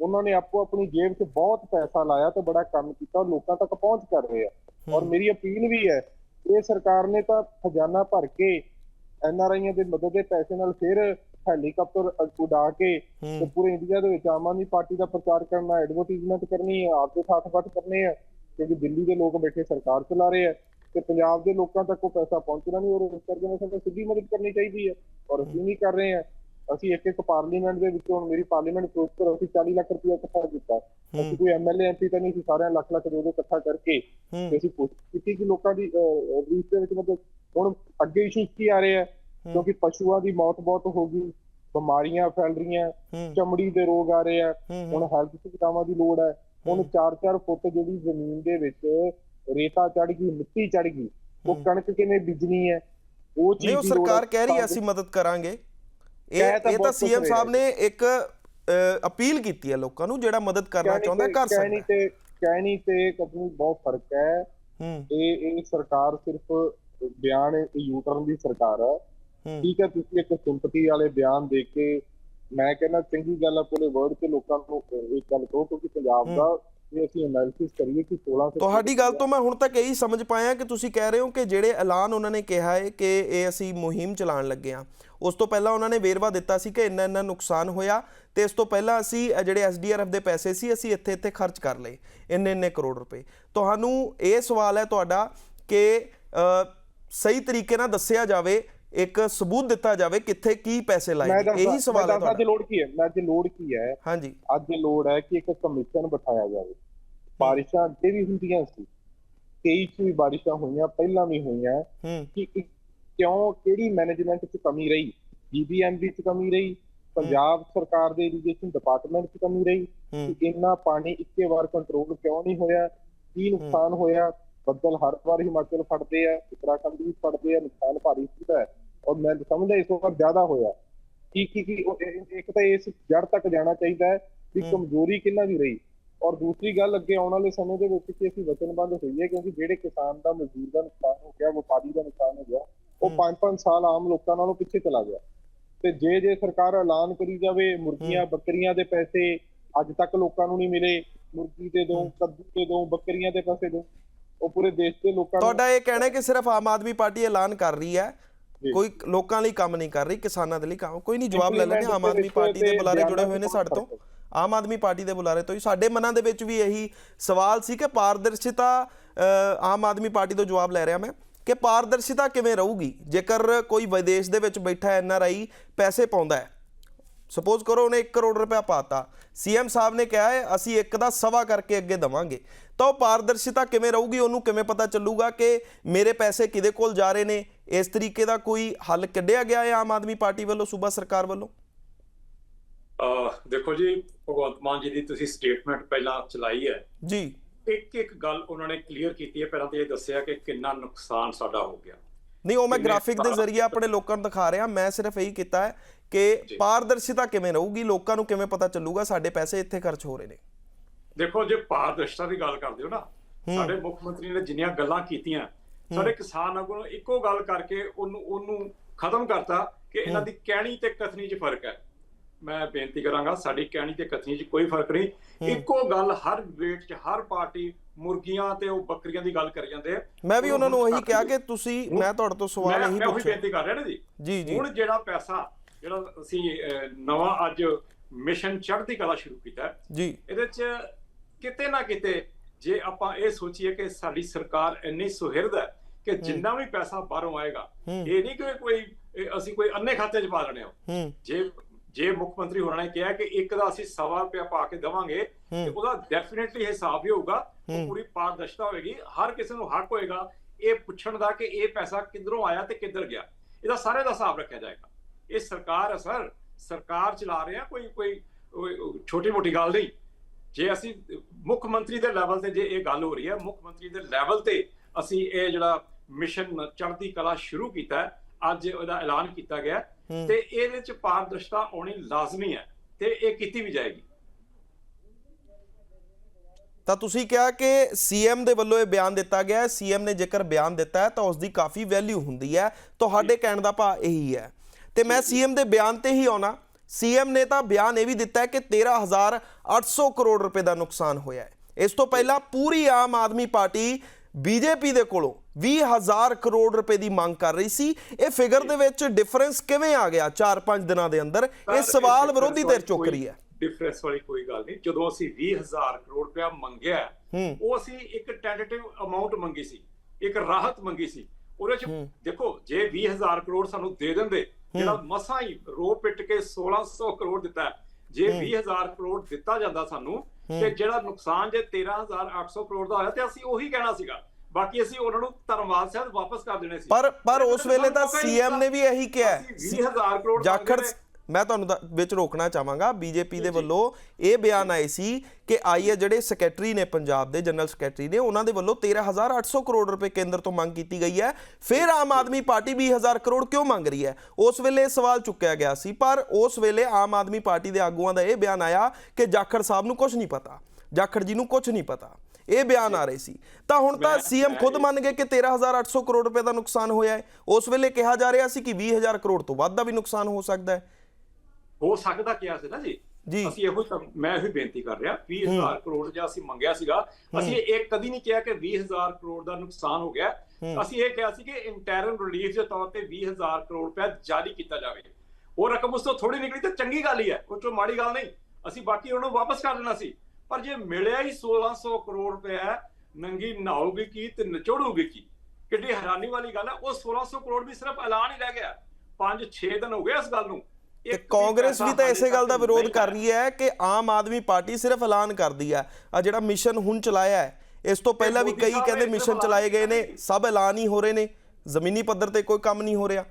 ਉਹਨਾਂ ਨੇ ਆਪੋ ਆਪਣੀ ਜੇਬ 'ਚ ਬਹੁਤ ਪੈਸਾ ਲਾਇਆ ਤੇ ਬੜਾ ਕੰਮ ਕੀਤਾ ਲੋਕਾਂ ਤੱਕ ਪਹੁੰਚ ਕਰ ਰਹੇ ਆ। ਔਰ ਮੇਰੀ ਅਪੀਲ ਵੀ ਹੈ ਇਹ ਸਰਕਾਰ ਨੇ ਤਾਂ ਖਜ਼ਾਨਾ ਭਰ ਕੇ ਐਨ ਆਰ ਆਈਆਂ ਦੇ ਮਦਦ ਦੇ ਪੈਸੇ ਨਾਲ ਫਿਰ ਹੈਲੀਕਾਪਟਰ ਉਡਾ ਕੇ ਤੇ ਪੂਰੇ ਇੰਡੀਆ ਦੇ ਵਿੱਚ ਆਮ ਆਦਮੀ ਪਾਰਟੀ ਦਾ ਪ੍ਰਚਾਰ ਕਰਨਾ ਐਡਵਰਟਾਈਜ਼ਮੈਂਟ ਕਰਨੀ ਹੈ ਆਪਦੇ ਸਾਥ ਫੱਟ ਕਰਨੇ ਆ ਕਿਉਂਕਿ ਦਿੱਲੀ ਦੇ ਲੋਕ ਬੈਠੇ ਸਰਕਾਰ ਚਲਾ ਰਹੇ ਆ ਤੇ ਪੰਜਾਬ ਦੇ ਲੋਕਾਂ ਤੱਕ ਉਹ ਪੈਸਾ ਪਹੁੰਚਣਾ ਨਹੀਂ ਔਰ ਇਸ ਕਰਕੇ ਮੈਂ ਸਿੱਧੀ ਮਦਦ ਕਰਨੀ ਚਾਹੀਦੀ ਹੈ। ਔਰ ਅਸੀਂ ਨਹੀਂ ਕਰ ਰਹੇ ਹਾਂ ਅਸੀਂ ਇੱਕ ਇੱਕ ਪਾਰਲੀਮੈਂਟ ਦੇ ਵਿੱਚੋਂ ਹੁਣ ਮੇਰੀ ਪਾਰਲੀਮੈਂਟ ਪ੍ਰੋਸਪਰ ਅਸੀਂ 40 ਲੱਖ ਰੁਪਏ ਇਕੱਠਾ ਕੀਤਾ। ਅਸੀਂ ਕੋਈ ਐਮਐਲਏ ਐਮਪੀ ਤਾਂ ਨਹੀਂ ਸੀ ਸਾਰਿਆਂ ਲੱਖ ਲੱਖ ਦੋ ਦੋ ਇਕੱਠਾ ਕਰਕੇ ਤੇ ਅਸੀਂ ਕੀਤੀ ਕਿ ਲੋਕਾਂ ਦੀ ਰੀਚ ਦੇ ਵਿੱਚ ਮਤਲਬ ਹੁਣ ਅੱਗੇ ਇਸ਼ੂਸ ਕੀ ਆ ਰਹੇ ਆ? ਕਿਉਂਕਿ ਪਸ਼ੂਆਂ ਦੀ ਮੌਤ ਬਹੁਤ ਹੋ ਗਈ ਬਿਮਾਰੀਆਂ ਫੈਲ ਰਹੀਆਂ ਚਮੜੀ ਦੇ ਰੋਗ ਆ ਰਹੇ ਆ ਹੁਣ ਹੈਲਥ ਸੁਵਿਧਾਵਾਂ ਦੀ ਲੋੜ ਹੈ। ਹੁਣ 4-4 ਫੁੱਟ ਜਿਹੜੀ ਜ਼ਮੀਨ ਦੇ ਵਿੱਚ ਰੇਤਾ ਚੜ ਗਈ ਮਿੱਟੀ ਚੜ ਗਈ ਉਹ। ਕਣਕ ਕਿਵੇਂ ਬੀਜਣੀ ਹੈ? ਉਹ ਚੀਜ਼ ਦੀ ਸਰਕਾਰ। ਕਹਿ ਰਹੀ ਹੈ ਅਸੀਂ ਮਦਦ ਕਰਾਂਗੇ। ਇਹ ਤਾਂ ਇਹ ਤਾਂ ਸੀਐਮ ਸਾਹਿਬ ਨੇ ਇੱਕ ਅਪੀਲ ਕੀਤੀ ਹੈ ਲੋਕਾਂ ਨੂੰ ਜਿਹੜਾ ਮਦਦ ਕਰਨਾ ਕਹਿਣੀ ਚਾਹੁੰਦਾ ਤੇ- ਕਰ ਕਹਿਣੀ ਸਕਦਾ। ਹੈ। ਤੇ ਕਹਿਣੀ ਤੇ ਕਪਨੀ ਬਹੁਤ ਫ਼ਰਕ ਹੈ। ਇਹ ਇਹ ਸਰਕਾਰ ਸਿਰਫ ਬਿਆਨ ਯੂਟਰਨ ਦੀ ਸਰਕਾਰ ਹੈ। ਠੀਕ ਹੈ ਤੁਸੀਂ ਇੱਕ ਸਿੰਪਥੀ ਵਾਲੇ ਬਿਆਨ ਦੇ ਕੇ ਮੈਂ ਕਹਿੰਦਾ ਚੰਗੀ ਗੱਲ ਆ ਪੂਰੇ ਵਰਲਡ 'ਚ ਲੋਕਾਂ ਨੂੰ ਇਹ ਗੱਲ ਕਹੋ ਕਿਉਂਕਿ ਪੰਜਾਬ। ਦਾ ਜੇ ਅਸੀਂ ਐਨਾਲਿਸਿਸ ਕਰੀਏ ਕਿ 16 ਤੁਹਾਡੀ ਗੱਲ ਤੋਂ ਮੈਂ ਹੁਣ ਤੱਕ ਇਹੀ ਸਮਝ ਪਾਇਆ ਕਿ ਤੁਸੀਂ ਕਹਿ ਰਹੇ ਹੋ ਕਿ ਜਿਹੜੇ ਐਲਾਨ ਉਹਨਾਂ ਨੇ ਕਿਹਾ ਹੈ ਕਿ ਇਹ ਅਸੀਂ ਮੁਹਿੰਮ ਚਲਾਉਣ ਲੱਗੇ ਹਾਂ। ਉਸ ਤੋਂ ਪਹਿਲਾਂ ਉਹਨਾਂ ਨੇ ਵੇਰਵਾ ਦਿੱਤਾ ਸੀ ਕਿ ਇੰਨਾ ਇੰਨਾ ਨੁਕਸਾਨ ਹੋਇਆ ਤੇ ਇਸ ਤੋਂ ਪਹਿਲਾਂ ਅਸੀਂ ਜਿਹੜੇ ਐਸਡੀਆਰਐਫ ਦੇ ਪੈਸੇ ਸੀ ਅਸੀਂ ਇੱਥੇ ਇੱਥੇ ਖਰਚ ਕਰ ਲਏ ਇੰਨੇ ਇੰਨੇ ਕਰੋੜ ਰੁਪਏ। ਤੁਹਾਨੂੰ ਇਹ ਸਵਾਲ ਹੈ ਤੁਹਾਡਾ ਕਿ ਸਹੀ ਤਰੀਕੇ ਨਾਲ ਦੱਸਿਆ ਜਾਵੇ ਇੱਕ ਸਬੂਤ ਦਿੱਤਾ ਜਾਵੇ ਕਿੱਥੇ ਕੀ ਪੈਸੇ ਲਾਏ ਇਹੀ ਸਵਾਲ ਹੈ ਅੱਜ ਲੋੜ ਕੀ ਹੈ ਮੈਂ ਅੱਜ ਲੋੜ ਕੀ ਹੈ ਹਾਂਜੀ। ਅੱਜ ਲੋੜ ਹੈ ਕਿ ਇੱਕ ਕਮਿਸ਼ਨ ਬਿਠਾਇਆ ਜਾਵੇ। ਬਾਰਿਸ਼ਾਂ ਅੱਗੇ ਵੀ ਹੁੰਦੀਆਂ ਸੀ 23 ਚ ਵੀ ਬਾਰਿਸ਼ਾਂ ਹੋਈਆਂ ਪਹਿਲਾਂ ਵੀ ਹੋਈਆਂ। ਕਿ- ਕਿਉਂ ਕਿਹੜੀ ਮੈਨੇਜਮੈਂਟ 'ਚ ਕਮੀ ਰਹੀ? ਜੀਬੀਐਮਬੀ 'ਚ ਕਮੀ ਰਹੀ ਪੰਜਾਬ ਸਰਕਾਰ ਦੇ ਇਰੀਗੇਸ਼ਨ ਡਿਪਾਰਟਮੈਂਟ 'ਚ ਕਮੀ ਰਹੀ ਕਿ ਇੰਨਾ ਪਾਣੀ ਇੱਕੇ ਵਾਰ ਕੰਟਰੋਲ ਕਿਉਂ ਨਹੀਂ ਹੋਇਆ? ਕੀ ਨੁਕਸਾਨ ਹੋਇਆ? ਬੱਦਲ ਹਰ ਵਾਰ ਹਿਮਾਚਲ ਫੜਦੇ ਆ ਉੱਤਰਾਖੰਡ ਵੀ ਫੜਦੇ ਆ ਨੁਕਸਾਨ ਭਾਰੀ ਹੁੰਦਾ ਹੈ। ਔਰ ਮੈਂ ਸਮਝਦਾ ਇਸ ਵਾਰ ਜ਼ਿਆਦਾ ਹੋਇਆ। ਕੀ ਕੀ ਕੀ ਇੱਕ ਤਾਂ ਇਸ ਜੜ ਤੱਕ ਜਾਣਾ ਚਾਹੀਦਾ ਹੈ ਕਿ। ਕਮਜ਼ੋਰੀ ਕਿੰਨਾ ਦੀ ਰਹੀ? ਔਰ ਦੂਸਰੀ ਗੱਲ ਅੱਗੇ ਆਉਣ ਵਾਲੇ ਸਮੇਂ ਦੇ ਵਿੱਚ ਕਿ ਅਸੀਂ ਵਚਨਬੱਧ ਹੋਈਏ ਕਿਉਂਕਿ ਜਿਹੜੇ ਕਿਸਾਨ ਦਾ ਮਜ਼ਦੂਰ ਦਾ ਨੁਕਸਾਨ ਹੋ ਗਿਆ ਵਪਾਰੀ ਦਾ ਨੁਕਸਾਨ ਹੋ ਗਿਆ ਉਹ ਹੂੰ। 5-5 ਸਾਲ ਆਮ ਲੋਕਾਂ ਨਾਲੋਂ ਪਿੱਛੇ ਚਲਾ ਗਿਆ। ਤੇ ਜੇ ਜੇ ਸਰਕਾਰ ਐਲਾਨ ਕਰੀ ਜਾਵੇ ਮੁਰਗੀਆਂ ਬੱਕਰੀਆਂ ਦੇ ਪੈਸੇ ਅੱਜ ਤੱਕ ਲੋਕਾਂ ਨੂੰ ਨਹੀਂ ਮਿਲੇ ਮੁਰਗੀ ਦੇ ਦੋ। ਕੱਦੂ ਦੇ ਦੋ ਬੱਕਰੀਆਂ ਦੇ ਪੈਸੇ ਦੋ ਉਹ ਪੂਰੇ ਦੇਸ਼ ਦੇ ਲੋਕਾਂ ਤੁਹਾਡਾ ਇਹ ਕਹਿਣਾ ਕਿ ਸਿਰਫ ਆਮ ਆਦਮੀ ਪਾਰਟੀ ਐਲਾਨ ਕਰ ਰਹੀ ਹੈ। ਕੋਈ ਲੋਕਾਂ ਲਈ ਕੰਮ ਨਹੀਂ ਕਰ ਰਹੀ ਕਿਸਾਨਾਂ ਦੇ ਲਈ ਕੰਮ ਕੋਈ ਨਹੀਂ ਜਵਾਬ ਲੈ ਲੈਣੇ ਆਮ ਆਦਮੀ ਪਾਰਟੀ ਦੇ ਤੇ ਬੁਲਾਰੇ ਜੁੜੇ ਹੋਏ ਨੇ ਸਾਡੇ ਤੋਂ। ਆਮ ਆਦਮੀ ਪਾਰਟੀ ਦੇ ਬੁਲਾਰੇ ਤੋਂ ਹੀ। ਸਾਡੇ ਮਨਾਂ ਦੇ ਵਿੱਚ ਵੀ ਇਹੀ ਸਵਾਲ ਸੀ ਕਿ ਪਾਰਦਰਸ਼ਿਤਾ ਆਮ ਆਦਮੀ ਪਾਰਟੀ ਤੋਂ ਜਵਾਬ ਲੈ ਰਿਹਾ ਮੈਂ। ਕਿ ਪਾਰਦਰਸ਼ਿਤਾ ਕਿਵੇਂ ਰਹੂਗੀ? ਜੇਕਰ ਕੋਈ ਵਿਦੇਸ਼ ਦੇ ਵਿੱਚ ਬੈਠਾ ਐਨ ਆਰ ਆਈ ਪੈਸੇ ਪਾਉਂਦਾ ਹੈ ਸਪੋਜ਼ ਕਰੋ ਉਹਨੇ 1 ਕਰੋੜ ਰੁਪਇਆ ਪਾਤਾ ਸੀਐਮ ਸਾਹਿਬ ਨੇ ਕਿਹਾ ਹੈ ਅਸੀਂ ਇੱਕ ਦਾ ਸਵਾ ਕਰਕੇ ਅੱਗੇ ਦਵਾਂਗੇ। ਤਾਂ ਉਹ ਪਾਰਦਰਸ਼ਿਤਾ ਕਿਵੇਂ ਰਹੂਗੀ ਉਹਨੂੰ ਕਿਵੇਂ ਪਤਾ ਚੱਲੂਗਾ ਕਿ ਮੇਰੇ ਪੈਸੇ ਕਿਹਦੇ ਕੋਲ ਜਾ ਰਹੇ ਨੇ? ਇਸ ਤਰੀਕੇ ਦਾ ਕੋਈ ਹੱਲ ਕੱਢਿਆ ਗਿਆ ਹੈ ਆਮ ਆਦਮੀ ਪਾਰਟੀ ਵੱਲੋਂ ਸੂਬਾ ਸਰਕਾਰ ਵੱਲੋਂ? ਅਹ ਦੇਖੋ ਜੀ ਭਗਵੰਤ ਮਾਨ ਜੀ ਦੀ ਤੁਸੀਂ ਸਟੇਟਮੈਂਟ ਪਹਿਲਾਂ ਚਲਾਈ ਹੈ। ਜੀ। ਇੱਕ ਇੱਕ ਗੱਲ ਉਹਨਾਂ ਨੇ ਕਲੀਅਰ ਕੀਤੀ ਹੈ। ਪਹਿਲਾਂ ਤਾਂ ਇਹ ਦੱਸਿਆ ਕਿ ਕਿੰਨਾ ਨੁਕਸਾਨ ਸਾਡਾ ਹੋ ਗਿਆ। ਨਹੀਂ ਉਹ ਮੈਂ ਗ੍ਰਾਫਿਕ ਦੇ ਜ਼ਰੀਏ ਆਪਣੇ ਲੋਕਾਂ ਨੂੰ ਦਿਖਾ ਰਿਹਾ। ਮੈਂ ਸਿਰਫ ਇਹੀ ਕੀਤਾ ਹੈ ਕਿ। ਪਾਰਦਰਸ਼ਿਤਾ ਕਿਵੇਂ ਰਹੂਗੀ ਲੋਕਾਂ ਨੂੰ ਕਿਵੇਂ ਪਤਾ ਚੱਲੂਗਾ ਸਾਡੇ ਪੈਸੇ ਇੱਥੇ ਖਰਚ ਹੋ ਰਹੇ ਨੇ। ਦੇਖੋ ਜੇ ਪਾਰਦਰਸ਼ਤਾ ਦੀ ਗੱਲ ਕਰਦੇ ਹੋ ਨਾ। ਸਾਡੇ ਮੁੱਖ ਮੰਤਰੀ ਨੇ ਜਿੰਨੀਆਂ ਗੱਲਾਂ ਕੀਤੀਆਂ ਸਾਡੇ ਕਿਸਾਨ ਆਗੂ ਨੂੰ ਇੱਕੋ ਗੱਲ ਕਰਕੇ ਉਹਨੂੰ ਉਹਨੂੰ ਖਤਮ ਕਰਤਾ ਕਿ ਇਹਨਾਂ ਦੀ ਕਹਿਣੀ ਤੇ ਕਥਨੀ 'ਚ ਫ਼ਰਕ ਹੈ। ਮੈਂ ਬੇਨਤੀ ਕਰਾਂਗਾ ਸਾਡੀ ਕਹਿਣੀ ਤੇ ਕਥਨੀ 'ਚ ਕੋਈ ਫ਼ਰਕ ਨਹੀਂ। ਇੱਕੋ ਗੱਲ ਹਰ ਵੇਟ 'ਚ ਹਰ ਪਾਰਟੀ ਮੁਰਗੀਆਂ ਤੇ ਉਹ ਬੱਕਰੀਆਂ ਦੀ ਗੱਲ ਕਰੀ ਜਾਂਦੇ ਆ। ਮੈਂ ਵੀ ਉਹਨਾਂ ਨੂੰ ਉਹੀ ਕਿਹਾ ਕਿ ਤੁਸੀਂ ਮੈਂ ਤੁਹਾਡੇ ਤੋਂ ਸਵਾਲ ਮੈਂ ਇਹੀ ਮੈਂ ਉਹੀ ਪੁੱਛਿਆ। ਬੇਨਤੀ ਕਰ ਰਿਹਾ ਨਾ ਜੀ। ਜੀ ਜੀ। ਹੁਣ ਜਿਹੜਾ ਪੈਸਾ ਜਿਹੜਾ ਅਸੀਂ ਨਵਾਂ ਅੱਜ ਮਿਸ਼ਨ ਚੜ੍ਹਦੀ ਕਲਾ ਸ਼ੁਰੂ ਕੀਤਾ ਜੀ। ਇਹਦੇ ਚ ਕਿਤੇ ਨਾ ਕਿਤੇ ਜੇ ਆਪਾਂ ਇਹ ਸੋਚੀਏ ਕਿ ਸਾਡੀ ਸਰਕਾਰ ਇੰਨੀ ਸੁਹਿਰਦ ਹੈ ਕਿ ਜਿੰਨਾ ਵੀ ਪੈਸਾ ਬਾਹਰੋਂ ਆਏਗਾ ਇਹ ਨਹੀਂ ਕਿ ਕੋਈ ਅਸੀਂ ਕੋਈ ਅੰਨੇ ਖਾਤੇ 'ਚ ਪਾ ਲੈਣੇ ਹੂੰ। ਜੇ ਜੇ ਮੁੱਖ ਮੰਤਰੀ ਹੋਰਾਂ ਨੇ ਕਿਹਾ ਕਿ ਇੱਕ ਦਾ ਅਸੀਂ ਸਵਾ ਰੁਪਇਆ ਪਾ ਕੇ ਦੇਵਾਂਗੇ ਤੇ ਹੂੰ। ਉਹਦਾ ਡੈਫੀਨਿਟਲੀ ਹਿਸਾਬ ਵੀ ਹੋਊਗਾ ਹੂੰ। ਉਹ ਪੂਰੀ ਪਾਰਦਰਸ਼ਤਾ ਹੋਏਗੀ ਹਰ ਕਿਸੇ ਨੂੰ ਹੱਕ ਹੋਏਗਾ ਇਹ ਪੁੱਛਣ ਦਾ ਕਿ ਇਹ ਪੈਸਾ ਕਿੱਧਰੋਂ ਆਇਆ ਤੇ ਕਿੱਧਰ ਗਿਆ। ਇਹਦਾ ਸਾਰੇ ਦਾ ਹਿਸਾਬ ਰੱਖਿਆ ਜਾਏਗਾ। ਇਹ ਸਰਕਾਰ ਹੈ ਸਰ ਸਰਕਾਰ ਚਲਾ ਰਹੇ ਆ ਕੋਈ ਕੋਈ ਛੋਟੀ ਮੋਟੀ ਗੱਲ ਨਹੀਂ। ਜੇ ਅਸੀਂ ਮੁੱਖ ਮੰਤਰੀ ਦੇ ਲੈਵਲ ਤੇ ਜੇ ਇਹ ਗੱਲ ਹੋ ਰਹੀ ਹੈ ਮੁੱਖ ਮੰਤਰੀ ਦੇ ਲੈਵਲ ਤੇ ਅਸੀਂ ਇਹ ਜਿਹੜਾ ਮਿਸ਼ਨ ਚੜ੍ਹਦੀ ਕਲਾ ਸ਼ੁਰੂ ਕੀਤਾ ਹੈ ਅੱਜ ਉਹਦਾ ਐਲਾਨ ਕੀਤਾ ਗਿਆ ਹੈ, ਹੂੰ। ਤੇ ਇਹਦੇ ਚ ਪਾਰਦਰਸ਼ਤਾ ਆਉਣੀ ਲਾਜ਼ਮੀ ਹੈ ਤੇ ਇਹ ਕੀਤੀ ਵੀ ਜਾਏਗੀ। ਤਾਂ ਤੁਸੀਂ ਕਿਹਾ ਕਿ ਸੀਐਮ ਦੇ ਵੱਲੋਂ ਇਹ ਬਿਆਨ ਦਿੱਤਾ ਗਿਆ ਹੈ। ਸੀਐਮ ਨੇ ਜੇਕਰ ਬਿਆਨ ਦਿੱਤਾ ਹੈ ਤਾਂ ਉਸ ਦੀ ਕਾਫੀ ਵੈਲਿਊ ਹੁੰਦੀ ਹੈ। ਤੁਹਾਡੇ ਕਹਿਣ ਦਾ ਭਾਵ ਇਹੀ ਹੈ। ਤੇ ਮੈਂ ਸੀਐਮ ਦੇ ਬਿਆਨ ਤੇ ਹੀ ਆਉਣਾ। ਸੀਐਮ ਨੇ ਤਾਂ ਬਿਆਨ ਇਹ ਵੀ ਦਿੱਤਾ ਹੈ ਕਿ 13800 ਕਰੋੜ ਰੁਪਏ ਦਾ ਨੁਕਸਾਨ ਹੋਇਆ ਹੈ। ਇਸ ਤੋਂ ਪਹਿਲਾਂ ਪੂਰੀ ਆਮ ਆਦਮੀ ਪਾਰਟੀ ਬੀਜੇਪੀ ਦੇ ਕੋਲੋਂ 20000 ਕਰੋੜ ਰੁਪਏ ਦੀ ਮੰਗ ਕਰ ਰਹੀ ਸੀ। ਇਹ ਫਿਗਰ ਦੇ ਵਿੱਚ ਡਿਫਰੈਂਸ ਕਿਵੇਂ ਆ ਗਿਆ? 4-5 ਦਿਨਾਂ ਦੇ ਅੰਦਰ ਇਹ ਸਵਾਲ ਵਿਰੋਧੀ ਧਿਰ ਚੁੱਕ ਰਹੀ ਹੈ। ਡਿਫਰੈਂਸ ਵਾਲੀ ਕੋਈ ਗੱਲ ਨਹੀਂ। ਜਦੋਂ ਅਸੀਂ 20000 ਕਰੋੜ ਰੁਪਇਆ ਮੰਗਿਆ ਉਹ ਅਸੀਂ ਇੱਕ ਟੈਂਟੇਟਿਵ ਅਮਾਉਂਟ ਮੰਗੀ ਸੀ ਇੱਕ ਰਾਹਤ ਮੰਗੀ ਸੀ। ਉਹਦੇ ਚ ਦੇਖੋ ਜੇ 20000 ਕਰੋੜ ਸਾਨੂੰ ਦੇ ਦਿੰਦੇ ਜਿਹੜਾ ਮਸਾਂ ਹੀ ਰੋ ਪਿੱਟ ਕੇ 1600 ਕਰੋੜ ਦਿੱਤਾ ਜੇ 20000 ਕਰੋੜ ਦਿੱਤਾ ਜਾਂਦਾ ਸਾਨੂੰ ਤੇ ਜਿਹੜਾ ਨੁਕਸਾਨ ਜੇ 13800 ਕਰੋੜ ਦਾ ਹੋਇਆ ਤੇ ਅਸੀਂ ਉਹੀ ਕਹਿਣਾ ਸੀਗਾ ਬਾਕੀ ਅਸੀਂ ਉਹਨਾਂ ਨੂੰ ਧਰਮਵਾਲ ਸਾਹਿਬ ਵਾਪਸ ਕਰ ਦੇਣੇ ਸੀ। ਪਰ ਪਰ ਉਸ ਵੇਲੇ ਤਾਂ ਸੀਐਮ ਨੇ ਵੀ ਇਹੀ ਕਿਹਾ। ਹੈ। ਅਸੀਂ 20000 ਕਰੋੜ ਜਾਖੜ। ਮੈਂ ਤੁਹਾਨੂੰ ਵਿੱਚ ਰੋਕਣਾ ਚਾਹਾਂਗਾ ਬੀਜੇਪੀ ਦੇ ਵੱਲੋਂ ਇਹ ਬਿਆਨ ਆਏ ਸੀ ਕਿ ਆਈਏ ਜਿਹੜੇ ਸੈਕਟਰੀ ਨੇ ਪੰਜਾਬ ਦੇ ਜਨਰਲ ਸੈਕਟਰੀ ਨੇ ਉਹਨਾਂ ਦੇ ਵੱਲੋਂ 13800 ਕਰੋੜ ਰੁਪਏ ਕੇਂਦਰ ਤੋਂ ਮੰਗ ਕੀਤੀ ਗਈ ਹੈ। ਫਿਰ ਆਮ ਆਦਮੀ ਪਾਰਟੀ 20000 ਕਰੋੜ ਕਿਉਂ ਮੰਗ ਰਹੀ ਹੈ? ਉਸ ਵੇਲੇ ਸਵਾਲ ਚੁੱਕਿਆ ਗਿਆ ਸੀ ਪਰ ਉਸ ਵੇਲੇ ਆਮ ਆਦਮੀ ਪਾਰਟੀ ਦੇ ਆਗੂਆਂ ਦਾ ਇਹ ਬਿਆਨ ਆਇਆ ਕਿ ਜਾਖੜ ਸਾਹਿਬ ਨੂੰ ਕੁਝ ਨਹੀਂ ਪਤਾ। ਜਾਖੜ ਜੀ ਨੂੰ ਕੁਝ ਨਹੀਂ ਪਤਾ। ਇਹ ਬਿਆਨ ਆ ਰਹੇ ਸੀ। ਤਾਂ ਹੁਣ ਤਾਂ ਸੀਐਮ ਖੁਦ ਮੰਨ ਗਏ ਕਿ 13800 ਕਰੋੜ ਰੁਪਏ ਦਾ ਨੁਕਸਾਨ ਹੋਇਆ ਹੈ। ਉਸ ਵੇਲੇ ਕਿਹਾ ਜਾ ਰਿਹਾ ਸੀ ਕਿ 20000 ਕਰੋੜ ਤੋਂ ਵੱਧ ਦਾ ਵੀ ਨੁਕਸਾਨ ਹੋ ਸਕਦਾ ਹੈ। ਹੋ ਸਕਦਾ ਕਿਹਾ ਸੀ ਨਾ ਜੀ? ਜੀ। ਅਸੀਂ ਇਹੋ ਹੀ ਮੈਂ ਇਹੋ ਹੀ ਬੇਨਤੀ ਕਰ ਰਿਹਾ 20000 ਕਰੋੜ ਜਿਹਾ ਅਸੀਂ ਮੰਗਿਆ ਸੀਗਾ ਅਸੀਂ ਇਹ ਕਦੀ ਨਹੀਂ ਕਿਹਾ ਕਿ 20000 ਕਰੋੜ ਦਾ ਨੁਕਸਾਨ ਹੋ ਗਿਆ। ਅਸੀਂ ਇਹ ਕਿਹਾ ਸੀ ਕਿ ਇੰਟਰਨਲ ਰਿਲੀਫ ਦੇ ਤੌਰ ਤੇ 20000 ਕਰੋੜ ਰੁਪਏ ਜਾਰੀ ਕੀਤਾ ਜਾਵੇ। ਉਹ ਰਕਮ ਉਸ ਤੋਂ ਥੋੜੀ ਨਿਕਲੀ ਤਾਂ ਚੰਗੀ ਗੱਲ ਹੀ ਹੈ ਉਹ ਮਾੜੀ ਗੱਲ ਨਹੀਂ। ਅਸੀਂ ਬਾਕੀ ਉਹਨੂੰ ਵਾਪਸ ਕਰ ਦੇਣਾ ਸੀ। ਪਰ ਜੇ ਮਿਲਿਆ ਹੀ 1600 ਕਰੋੜ ਰੁਪਏ ਨੰਗੀ ਨਹਾਉਗੀ ਕੀ ਤੇ ਨਚੋੜੂਗੀ ਕੀ? ਕਿੱਡੀ ਹੈਰਾਨੀ ਵਾਲੀ ਗੱਲ ਹੈ ਉਹ 1600 ਕਰੋੜ ਵੀ ਸਿਰਫ ਐਲਾਨ ਹੀ ਰਹਿ ਗਿਆ। 5-6 ਦਿਨ ਹੋ ਗਏ ਇਸ ਗੱਲ ਨੂੰ। ਤੇ ਕਾਂਗਰਸ ਵੀ ਤਾਂ ਇਸੇ ਗੱਲ ਦਾ ਵਿਰੋਧ ਕਰ ਰਹੀ ਹੈ ਕਿ ਆਮ ਆਦਮੀ ਪਾਰਟੀ ਸਿਰਫ ਐਲਾਨ ਕਰਦੀ ਹੈ। ਆ ਜਿਹੜਾ ਮਿਸ਼ਨ ਹੁਣ ਚਲਾਇਆ ਹੈ ਇਸ ਤੋਂ ਪਹਿਲਾਂ ਵੀ ਕਈ ਕਹਿੰਦੇ ਮਿਸ਼ਨ ਚਲਾਏ ਗਏ ਨੇ ਸਭ ਐਲਾਨ ਹੀ ਹੋ ਰਹੇ ਨੇ। ਜ਼ਮੀਨੀ ਪੱਧਰ ਤੇ ਕੋਈ ਕੰਮ ਨਹੀਂ ਹੋ ਰਿਹਾ।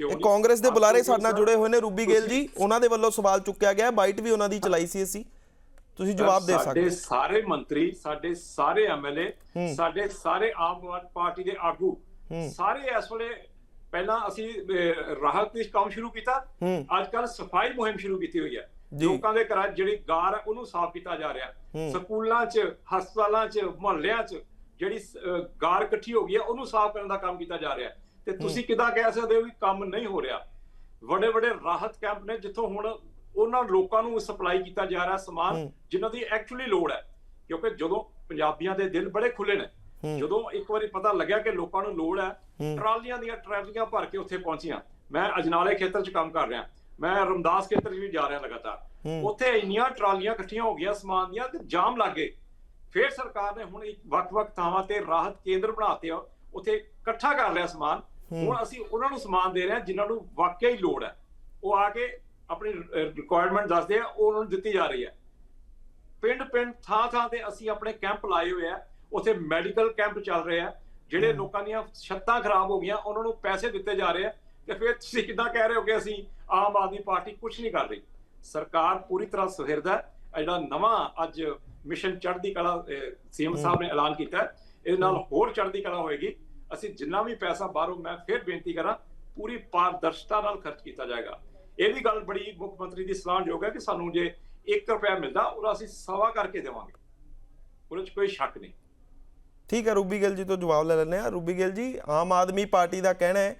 ਇਹ? ਕਾਂਗਰਸ ਦੇ ਬੁਲਾਰੇ ਸਾਡੇ ਨਾਲ ਜੁੜੇ ਹੋਏ ਨੇ ਰੂਬੀ ਗਿੱਲ ਜੀ ਉਹਨਾਂ ਦੇ ਵੱਲੋਂ ਸਵਾਲ ਚੁੱਕਿਆ ਗਿਆ ਬਾਈਟ ਵੀ ਉਹਨਾਂ ਦੀ ਚਲਾਈ ਸੀ ਅਸੀਂ। ਤੁਸੀਂ ਜਵਾਬ ਦੇ ਸਕਦੇ ਸਾਡੇ। ਸਾਰੇ ਮੰਤਰੀ ਸਾਡੇ ਸਾਰੇ ਐਮਐਲਏ। ਸਾਡੇ ਸਾਰੇ ਆਮ ਆਦਮੀ ਪਾਰਟੀ ਦੇ ਆਗੂ। ਸਾਰੇ ਇਸ ਵੇਲੇ ਪਹਿਲਾਂ ਅਸੀਂ ਰਾਹਤ ਦੀ ਕੰਮ ਸ਼ੁਰੂ ਕੀਤਾ ਅੱਜ ਕੱਲ ਸਫ਼ਾਈ ਮੁਹਿੰਮ ਸ਼ੁਰੂ ਕੀਤੀ ਹੋਈ ਹੈ। ਲੋਕਾਂ ਦੇ ਘਰਾਂ ਜਿਹੜੀ ਗਾਰ ਹੈ ਉਹਨੂੰ ਸਾਫ਼ ਕੀਤਾ ਜਾ ਰਿਹਾ। ਸਕੂਲਾਂ 'ਚ ਹਸਪਤਾਲਾਂ 'ਚ ਮੁਹੱਲਿਆਂ 'ਚ ਜਿਹੜੀ ਗਾਰ ਇਕੱਠੀ ਹੋ ਗਈ ਹੈ ਉਹਨੂੰ ਸਾਫ਼ ਕਰਨ ਦਾ ਕੰਮ ਕੀਤਾ ਜਾ ਰਿਹਾ ਤੇ ਤੁਸੀਂ ਕਿਦਾਂ ਕਹਿ ਸਕਦੇ ਹੋ ਵੀ ਕੰਮ ਨਹੀਂ ਹੋ ਰਿਹਾ ਵੱਡੇ ਵੱਡੇ ਰਾਹਤ ਕੈਂਪ ਨੇ ਜਿੱਥੋਂ ਹੁਣ ਉਹਨਾਂ ਲੋਕਾਂ ਨੂੰ ਸਪਲਾਈ ਕੀਤਾ ਜਾ ਰਿਹਾ ਸਮਾਨ। ਜਿਨ੍ਹਾਂ ਦੀ ਐਕਚੁਅਲੀ ਲੋੜ ਹੈ ਕਿਉਂਕਿ ਜਦੋਂ ਪੰਜਾਬੀਆਂ ਦੇ ਦਿਲ ਬੜੇ ਖੁੱਲੇ ਨੇ। ਜਦੋਂ ਇੱਕ ਵਾਰੀ ਪਤਾ ਲੱਗਿਆ ਕਿ ਲੋਕਾਂ ਨੂੰ ਲੋੜ ਹੈ। ਟਰਾਲੀਆਂ ਦੀਆਂ ਟਰਾਲੀਆਂ ਭਰ ਕੇ ਉੱਥੇ ਪਹੁੰਚੀਆਂ ਮੈਂ ਅਜਨਾਲੇ ਖੇਤਰ 'ਚ ਕੰਮ ਕਰ ਰਿਹਾ ਮੈਂ ਰਮਦਾਸ ਖੇਤਰ 'ਚ ਵੀ ਜਾ ਰਿਹਾ ਲਗਾਤਾਰ। ਉੱਥੇ ਇੰਨੀਆਂ ਟਰਾਲੀਆਂ ਇਕੱਠੀਆਂ ਹੋ ਗਈਆਂ ਸਮਾਨ ਦੀਆਂ ਤੇ ਜਾਮ ਲੱਗ ਗਏ ਫਿਰ ਸਰਕਾਰ ਨੇ ਹੁਣ ਇੱਕ ਵੱਖ-ਵੱਖ ਥਾਵਾਂ ਤੇ ਰਾਹਤ ਕੇਂਦਰ ਬਣਾਤੇ ਆ ਉੱਥੇ ਇਕੱਠਾ ਕਰ ਲਿਆ ਸਮਾਨ ਹੁਣ ਅਸੀਂ ਉਹਨਾਂ ਨੂੰ ਸਮਾਨ ਦੇ ਰਹੇ ਹਾਂ ਜਿਨ੍ਹਾਂ ਨੂੰ ਵਾਕਿਆ ਹੀ ਲੋੜ ਹੈ ਉਹ ਆ ਕੇ ਆਪਣੀ ਰਿਕੁਆਇਰਮੈਂਟ ਦੱਸਦੇ ਆ ਉਹ ਉਹਨਾਂ ਨੂੰ ਦਿੱਤੀ ਜਾ ਰਹੀ ਹੈ। ਪਿੰਡ ਪਿੰਡ ਥਾਂ ਥਾਂ ਤੇ ਅਸੀਂ ਆਪਣੇ ਕੈਂਪ ਲਾਏ ਹੋਏ ਆ ਉੱਥੇ ਮੈਡੀਕਲ ਕੈਂਪ ਚੱਲ ਰਹੇ ਆ ਜਿਹੜੇ ਲੋਕਾਂ ਦੀਆਂ ਛੱਤਾਂ ਖਰਾਬ ਹੋ ਗਈਆਂ ਉਹਨਾਂ ਨੂੰ ਪੈਸੇ ਦਿੱਤੇ ਜਾ ਰਹੇ ਆ ਤੇ ਫਿਰ ਤੁਸੀਂ ਕਿੱਦਾਂ ਕਹਿ ਰਹੇ ਹੋ ਕਿ ਅਸੀਂ ਆਮ ਆਦਮੀ ਪਾਰਟੀ ਕੁਝ ਨਹੀਂ ਕਰ ਰਹੀ। ਸਰਕਾਰ ਪੂਰੀ ਤਰ੍ਹਾਂ ਸੁਹਿਰਦ ਹੈ ਜਿਹੜਾ ਨਵਾਂ ਅੱਜ ਮਿਸ਼ਨ ਚੜ੍ਹਦੀ ਕਲਾ ਸੀਐਮ ਸਾਹਿਬ ਨੇ ਐਲਾਨ ਕੀਤਾ ਇਹਦੇ ਨਾਲ ਹੋਰ ਚੜ੍ਹਦੀ ਕਲਾ ਹੋਏਗੀ। ਅਸੀਂ ਜਿੰਨਾ ਵੀ ਪੈਸਾ ਬਾਹਰੋਂ ਮੈਂ ਫਿਰ ਬੇਨਤੀ ਕਰਾਂ ਪੂਰੀ ਪਾਰਦਰਸ਼ਤਾ ਨਾਲ ਖਰਚ ਕੀਤਾ ਜਾਏਗਾ। ਇਹ ਵੀ ਗੱਲ ਬੜੀ ਮੁੱਖ ਮੰਤਰੀ ਦੀ ਸਲਾਹਯੋਗ ਹੈ ਕਿ ਸਾਨੂੰ ਜੇ 1 ਰੁਪਿਆ ਮਿਲਦਾ, ਉਹਦਾ ਅਸੀਂ ਸਵਾ ਕਰਕੇ ਦੇਵਾਂਗੇ। ਉਹਦੇ 'ਚ ਕੋਈ ਸ਼ੱਕ ਨਹੀਂ। ਠੀਕ ਹੈ, ਰੂਬੀ ਗਿੱਲ ਜੀ ਤੋਂ ਜਵਾਬ ਲੈ ਲੈਂਦੇ ਆ ਰੂਬੀ ਗਿੱਲ ਜੀ, ਆਮ ਆਦਮੀ ਪਾਰਟੀ ਦਾ ਕਹਿਣਾ ਹੈ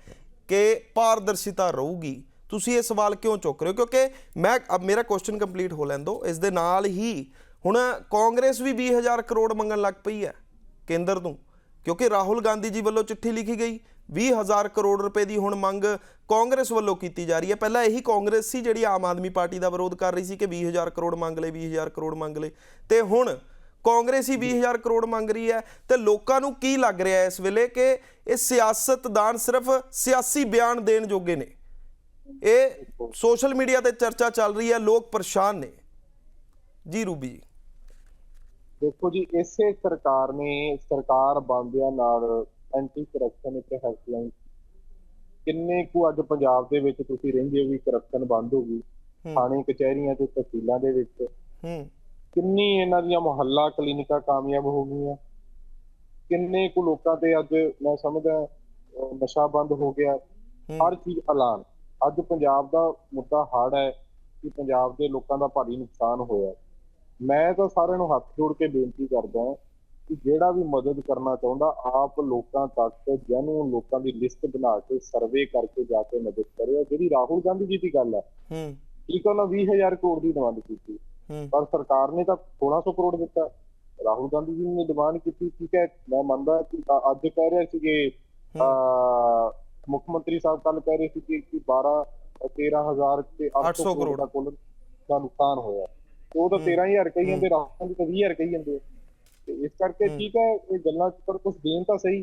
ਕਿ ਪਾਰਦਰਸ਼ਿਤਾ ਰਹੂਗੀ। ਤੁਸੀਂ ਇਹ ਸਵਾਲ ਕਿਉਂ ਚੁੱਕ ਰਹੇ ਹੋ? ਕਿਉਂਕਿ ਮੈਂ, ਅਬ ਮੇਰਾ ਕੁਐਸਚਨ ਕੰਪਲੀਟ ਹੋ ਲੈਣ ਦਿਓ ਇਸ ਦੇ ਨਾਲ ਹੀ ਹੁਣ ਕਾਂਗਰਸ ਵੀ 20000 ਕਰੋੜ ਮੰਗਣ ਲੱਗ ਪਈ ਹੈ, ਕੇਂਦਰ ਤੋਂ। ਕਿਉਂਕਿ ਰਾਹੁਲ ਗਾਂਧੀ ਜੀ ਵੱਲੋਂ ਚਿੱਠੀ ਲਿਖੀ ਗਈ 20000 ਕਰੋੜ ਰੁਪਏ ਦੀ ਹੁਣ ਮੰਗ ਕਾਂਗਰਸ ਵੱਲੋਂ ਕੀਤੀ ਜਾ ਰਹੀ ਹੈ। ਪਹਿਲਾਂ ਇਹੀ ਕਾਂਗਰਸ ਸੀ ਜਿਹੜੀ ਆਮ ਆਦਮੀ ਪਾਰਟੀ ਦਾ ਵਿਰੋਧ ਕਰ ਰਹੀ ਸੀ ਕਿ 20000 ਕਰੋੜ ਮੰਗ ਲਏ 20000 ਕਰੋੜ ਮੰਗ ਲਏ। ਤੇ ਹੁਣ ਕਾਂਗਰਸ ਹੀ 20000 ਕਰੋੜ ਮੰਗ ਰਹੀ ਹੈ। ਤੇ ਲੋਕਾਂ ਨੂੰ ਕੀ ਲੱਗ ਰਿਹਾ ਹੈ ਇਸ ਵੇਲੇ ਕਿ ਇਹ ਸਿਆਸਤਦਾਨ ਸਿਰਫ ਸਿਆਸੀ ਬਿਆਨ ਦੇਣ ਜੋਗੇ ਨੇ। ਇਹ ਸੋਸ਼ਲ ਮੀਡੀਆ ਤੇ ਚਰਚਾ ਚੱਲ ਰਹੀ ਹੈ, ਲੋਕ ਪਰੇਸ਼ਾਨ ਨੇ। ਜੀ ਰੂਬੀ। ਜੀ ਦੇਖੋ ਜੀ ਇਸੇ ਸਰਕਾਰ ਨੇ ਸਰਕਾਰ ਬੰਦਿਆਂ ਨਾਲ ਐਂਟੀ ਕਰਪਸ਼ਨ ਇੱਕ ਹੈਲਪਲਾਈਨ ਕਿੰਨੇ ਕੁ ਅੱਜ ਪੰਜਾਬ ਦੇ ਵਿੱਚ ਤੁਸੀਂ ਰਹਿੰਦੇ ਹੋ ਵੀ ਕਰਪਸ਼ਨ ਬੰਦ ਹੋ ਗਈ ਥਾਣੇ ਕਚਹਿਰੀਆਂ ਤੇ ਤਹਿਸੀਲਾਂ ਦੇ ਵਿੱਚ। ਹੂੰ। ਕਿੰਨੀ ਇਹਨਾਂ ਦੀਆਂ ਮੁਹੱਲਾ ਕਲੀਨਿਕਾਂ ਕਾਮਯਾਬ ਹੋ ਗਈਆਂ। ਕਿੰਨੇ ਕੁ ਲੋਕਾਂ ਤੇ ਅੱਜ ਮੈਂ ਸਮਝਦਾ ਨਸ਼ਾ ਬੰਦ ਹੋ ਗਿਆ। ਹਰ ਚੀਜ਼ ਐਲਾਨ। ਅੱਜ ਪੰਜਾਬ ਦਾ ਮੁੱਦਾ ਹੜ ਹੈ ਕਿ ਪੰਜਾਬ ਦੇ ਲੋਕਾਂ ਦਾ ਭਾਰੀ ਨੁਕਸਾਨ ਹੋਇਆ। ਮੈਂ ਤਾਂ ਸਾਰਿਆਂ ਨੂੰ ਹੱਥ ਜੋੜ ਕੇ ਬੇਨਤੀ ਕਰਦਾ ਹਾਂ ਕਿ ਜਿਹੜਾ ਵੀ ਮਦਦ ਕਰਨਾ ਚਾਹੁੰਦਾ ਆਪ ਲੋਕਾਂ ਤੱਕ ਜੈਨੂਨ ਲੋਕਾਂ ਦੀ ਲਿਸਟ ਬਣਾ ਕੇ ਸਰਵੇ ਕਰਕੇ ਜਾ ਕੇ ਮਦਦ ਕਰਿਓ। ਜਿਹੜੀ ਰਾਹੁਲ ਗਾਂਧੀ ਜੀ ਦੀ ਗੱਲ ਹੈ ਹੂੰ। ਠੀਕ ਹੈ ਉਹਨਾਂ 20000 ਕਰੋੜ ਦੀ ਡਿਮਾਂਡ ਕੀਤੀ। ਪਰ ਸਰਕਾਰ ਨੇ ਤਾਂ 1600 ਕਰੋੜ ਦਿੱਤਾ। ਰਾਹੁਲ ਗਾਂਧੀ ਜੀ ਨੇ ਡਿਮਾਂਡ ਕੀਤੀ ਠੀਕ ਹੈ ਮੈਂ ਮੰਨਦਾ ਕਿ ਅੱਜ ਕਹਿ ਰਹੇ ਸੀਗੇ ਅ ਮੁੱਖ ਮੰਤਰੀ ਸਾਹਿਬ ਕੱਲ ਕਹਿ ਰਹੇ ਸੀ ਕਿ ਕਿ 12 13000 ਤੇ 800 800 ਕਰੋੜ ਦਾ ਕੁੱਲ ਦਾ ਨੁਕਸਾਨ ਹੋਇਆ। ਉਹ ਤਾਂ ਹੂੰ। 13000 ਕਹੀ ਜਾਂਦੇ। ਰਾਹੁਲ ਗਾਂਧੀ ਤਾਂ 20000 ਕਹੀ ਜਾਂਦੇ ਤੇ ਇਸ ਕਰਕੇ। ਠੀਕ ਹੈ ਇਹ ਗੱਲਾਂ ਪਰ ਕੁਝ ਦੇਣ ਤਾਂ ਸਹੀ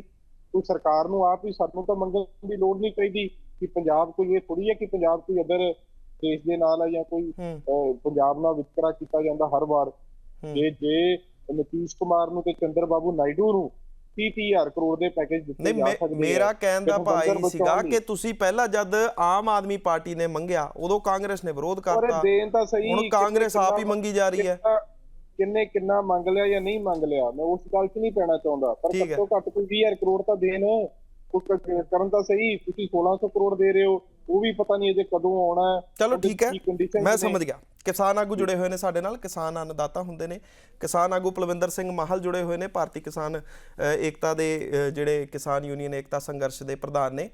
ਕੋਈ ਸਰਕਾਰ ਨੂੰ ਆਪ ਹੀ ਸਾਨੂੰ ਤਾਂ ਮੰਗਣ ਦੀ ਲੋੜ ਨਹੀਂ ਪੈਂਦੀ ਕਿ ਪੰਜਾਬ ਕੋਈ ਇਹ ਥੋੜੀ ਹੈ ਕਿ ਪੰਜਾਬ ਕੋਈ ਅਦਰ ਦੇਸ਼ ਦੇ ਨਾਲ ਹੈ ਜਾਂ ਕੋਈ ਪੰਜਾਬ ਨਾਲ ਵਿਤਕਰਾ ਕੀਤਾ ਜਾਂਦਾ ਹਰ ਵਾਰ। ਜੇ ਜੇ ਨਤੀਸ਼ ਕੁਮਾਰ ਨੂੰ ਤੇ ਚੰਦਰ ਬਾਬੂ ਨਾਇਡੂ ਨੂੰ 30-30000 ਕਰੋੜ ਦੇ ਪੈਕੇਜ ਦਿੱਤੇ ਜਾ ਸਕਦੇ ਮੇਰਾ ਆ। ਕਹਿਣ ਦਾ ਭਾਈ ਸੀਗਾ ਕਿ। ਤੁਸੀਂ ਪਹਿਲਾਂ ਜਦ ਆਮ ਆਦਮੀ ਪਾਰਟੀ ਨੇ ਮੰਗਿਆ ਉਦੋਂ ਕਾਂਗਰਸ ਨੇ ਵਿਰੋਧ ਕਰਤਾ ਦੇਣ ਤਾਂ ਸਹੀ ਹੁਣ ਕਾਂਗਰਸ ਆਪ ਹੀ ਮੰਗੀ ਜਾ ਰਹੀ ਹੈ ਕਿੰਨਾ- ਕਿੰਨੇ ਮੰਗ ਲਿਆ ਜਾਂ ਨਹੀਂ ਮੰਗ ਲਿਆ ਮੈਂ ਉਸ ਗੱਲ 'ਚ ਨਹੀਂ ਪੈਣਾ ਚਾਹੁੰਦਾ ਪਰ। ਘੱਟੋ ਘੱਟ ਕੋਈ 20000 ਕਰੋੜ ਤਾਂ ਦੇਣ ਕੁਝ ਕਰਨ ਤਾਂ ਸਹੀ ਤੁਸੀਂ 1600 ਕਰੋੜ ਦੇ ਰਹੇ ਹੋ ਉਹ ਵੀ ਪਤਾ ਨਹੀਂ ਅਜੇ ਕਦੋਂ ਆਉਣਾ ਹੈ ਚਲੋ ਠੀਕ ਹੈ। ਮੈਂ। ਸਮਝ ਗਿਆ। ਕਿਸਾਨ ਆਗੂ ਜੁੜੇ ਹੋਏ ਨੇ ਸਾਡੇ ਨਾਲ ਕਿਸਾਨ ਅੰਨਦਾਤਾ ਹੁੰਦੇ ਨੇ। ਕਿਸਾਨ ਆਗੂ ਪਲਵਿੰਦਰ ਸਿੰਘ ਮਾਹਲ ਜੁੜੇ ਹੋਏ ਨੇ ਭਾਰਤੀ ਕਿਸਾਨ ਏਕਤਾ ਦੇ ਜਿਹੜੇ ਕਿਸਾਨ ਯੂਨੀਅਨ ਏਕਤਾ ਸੰਘਰਸ਼ ਦੇ ਪ੍ਰਧਾਨ ਨੇ।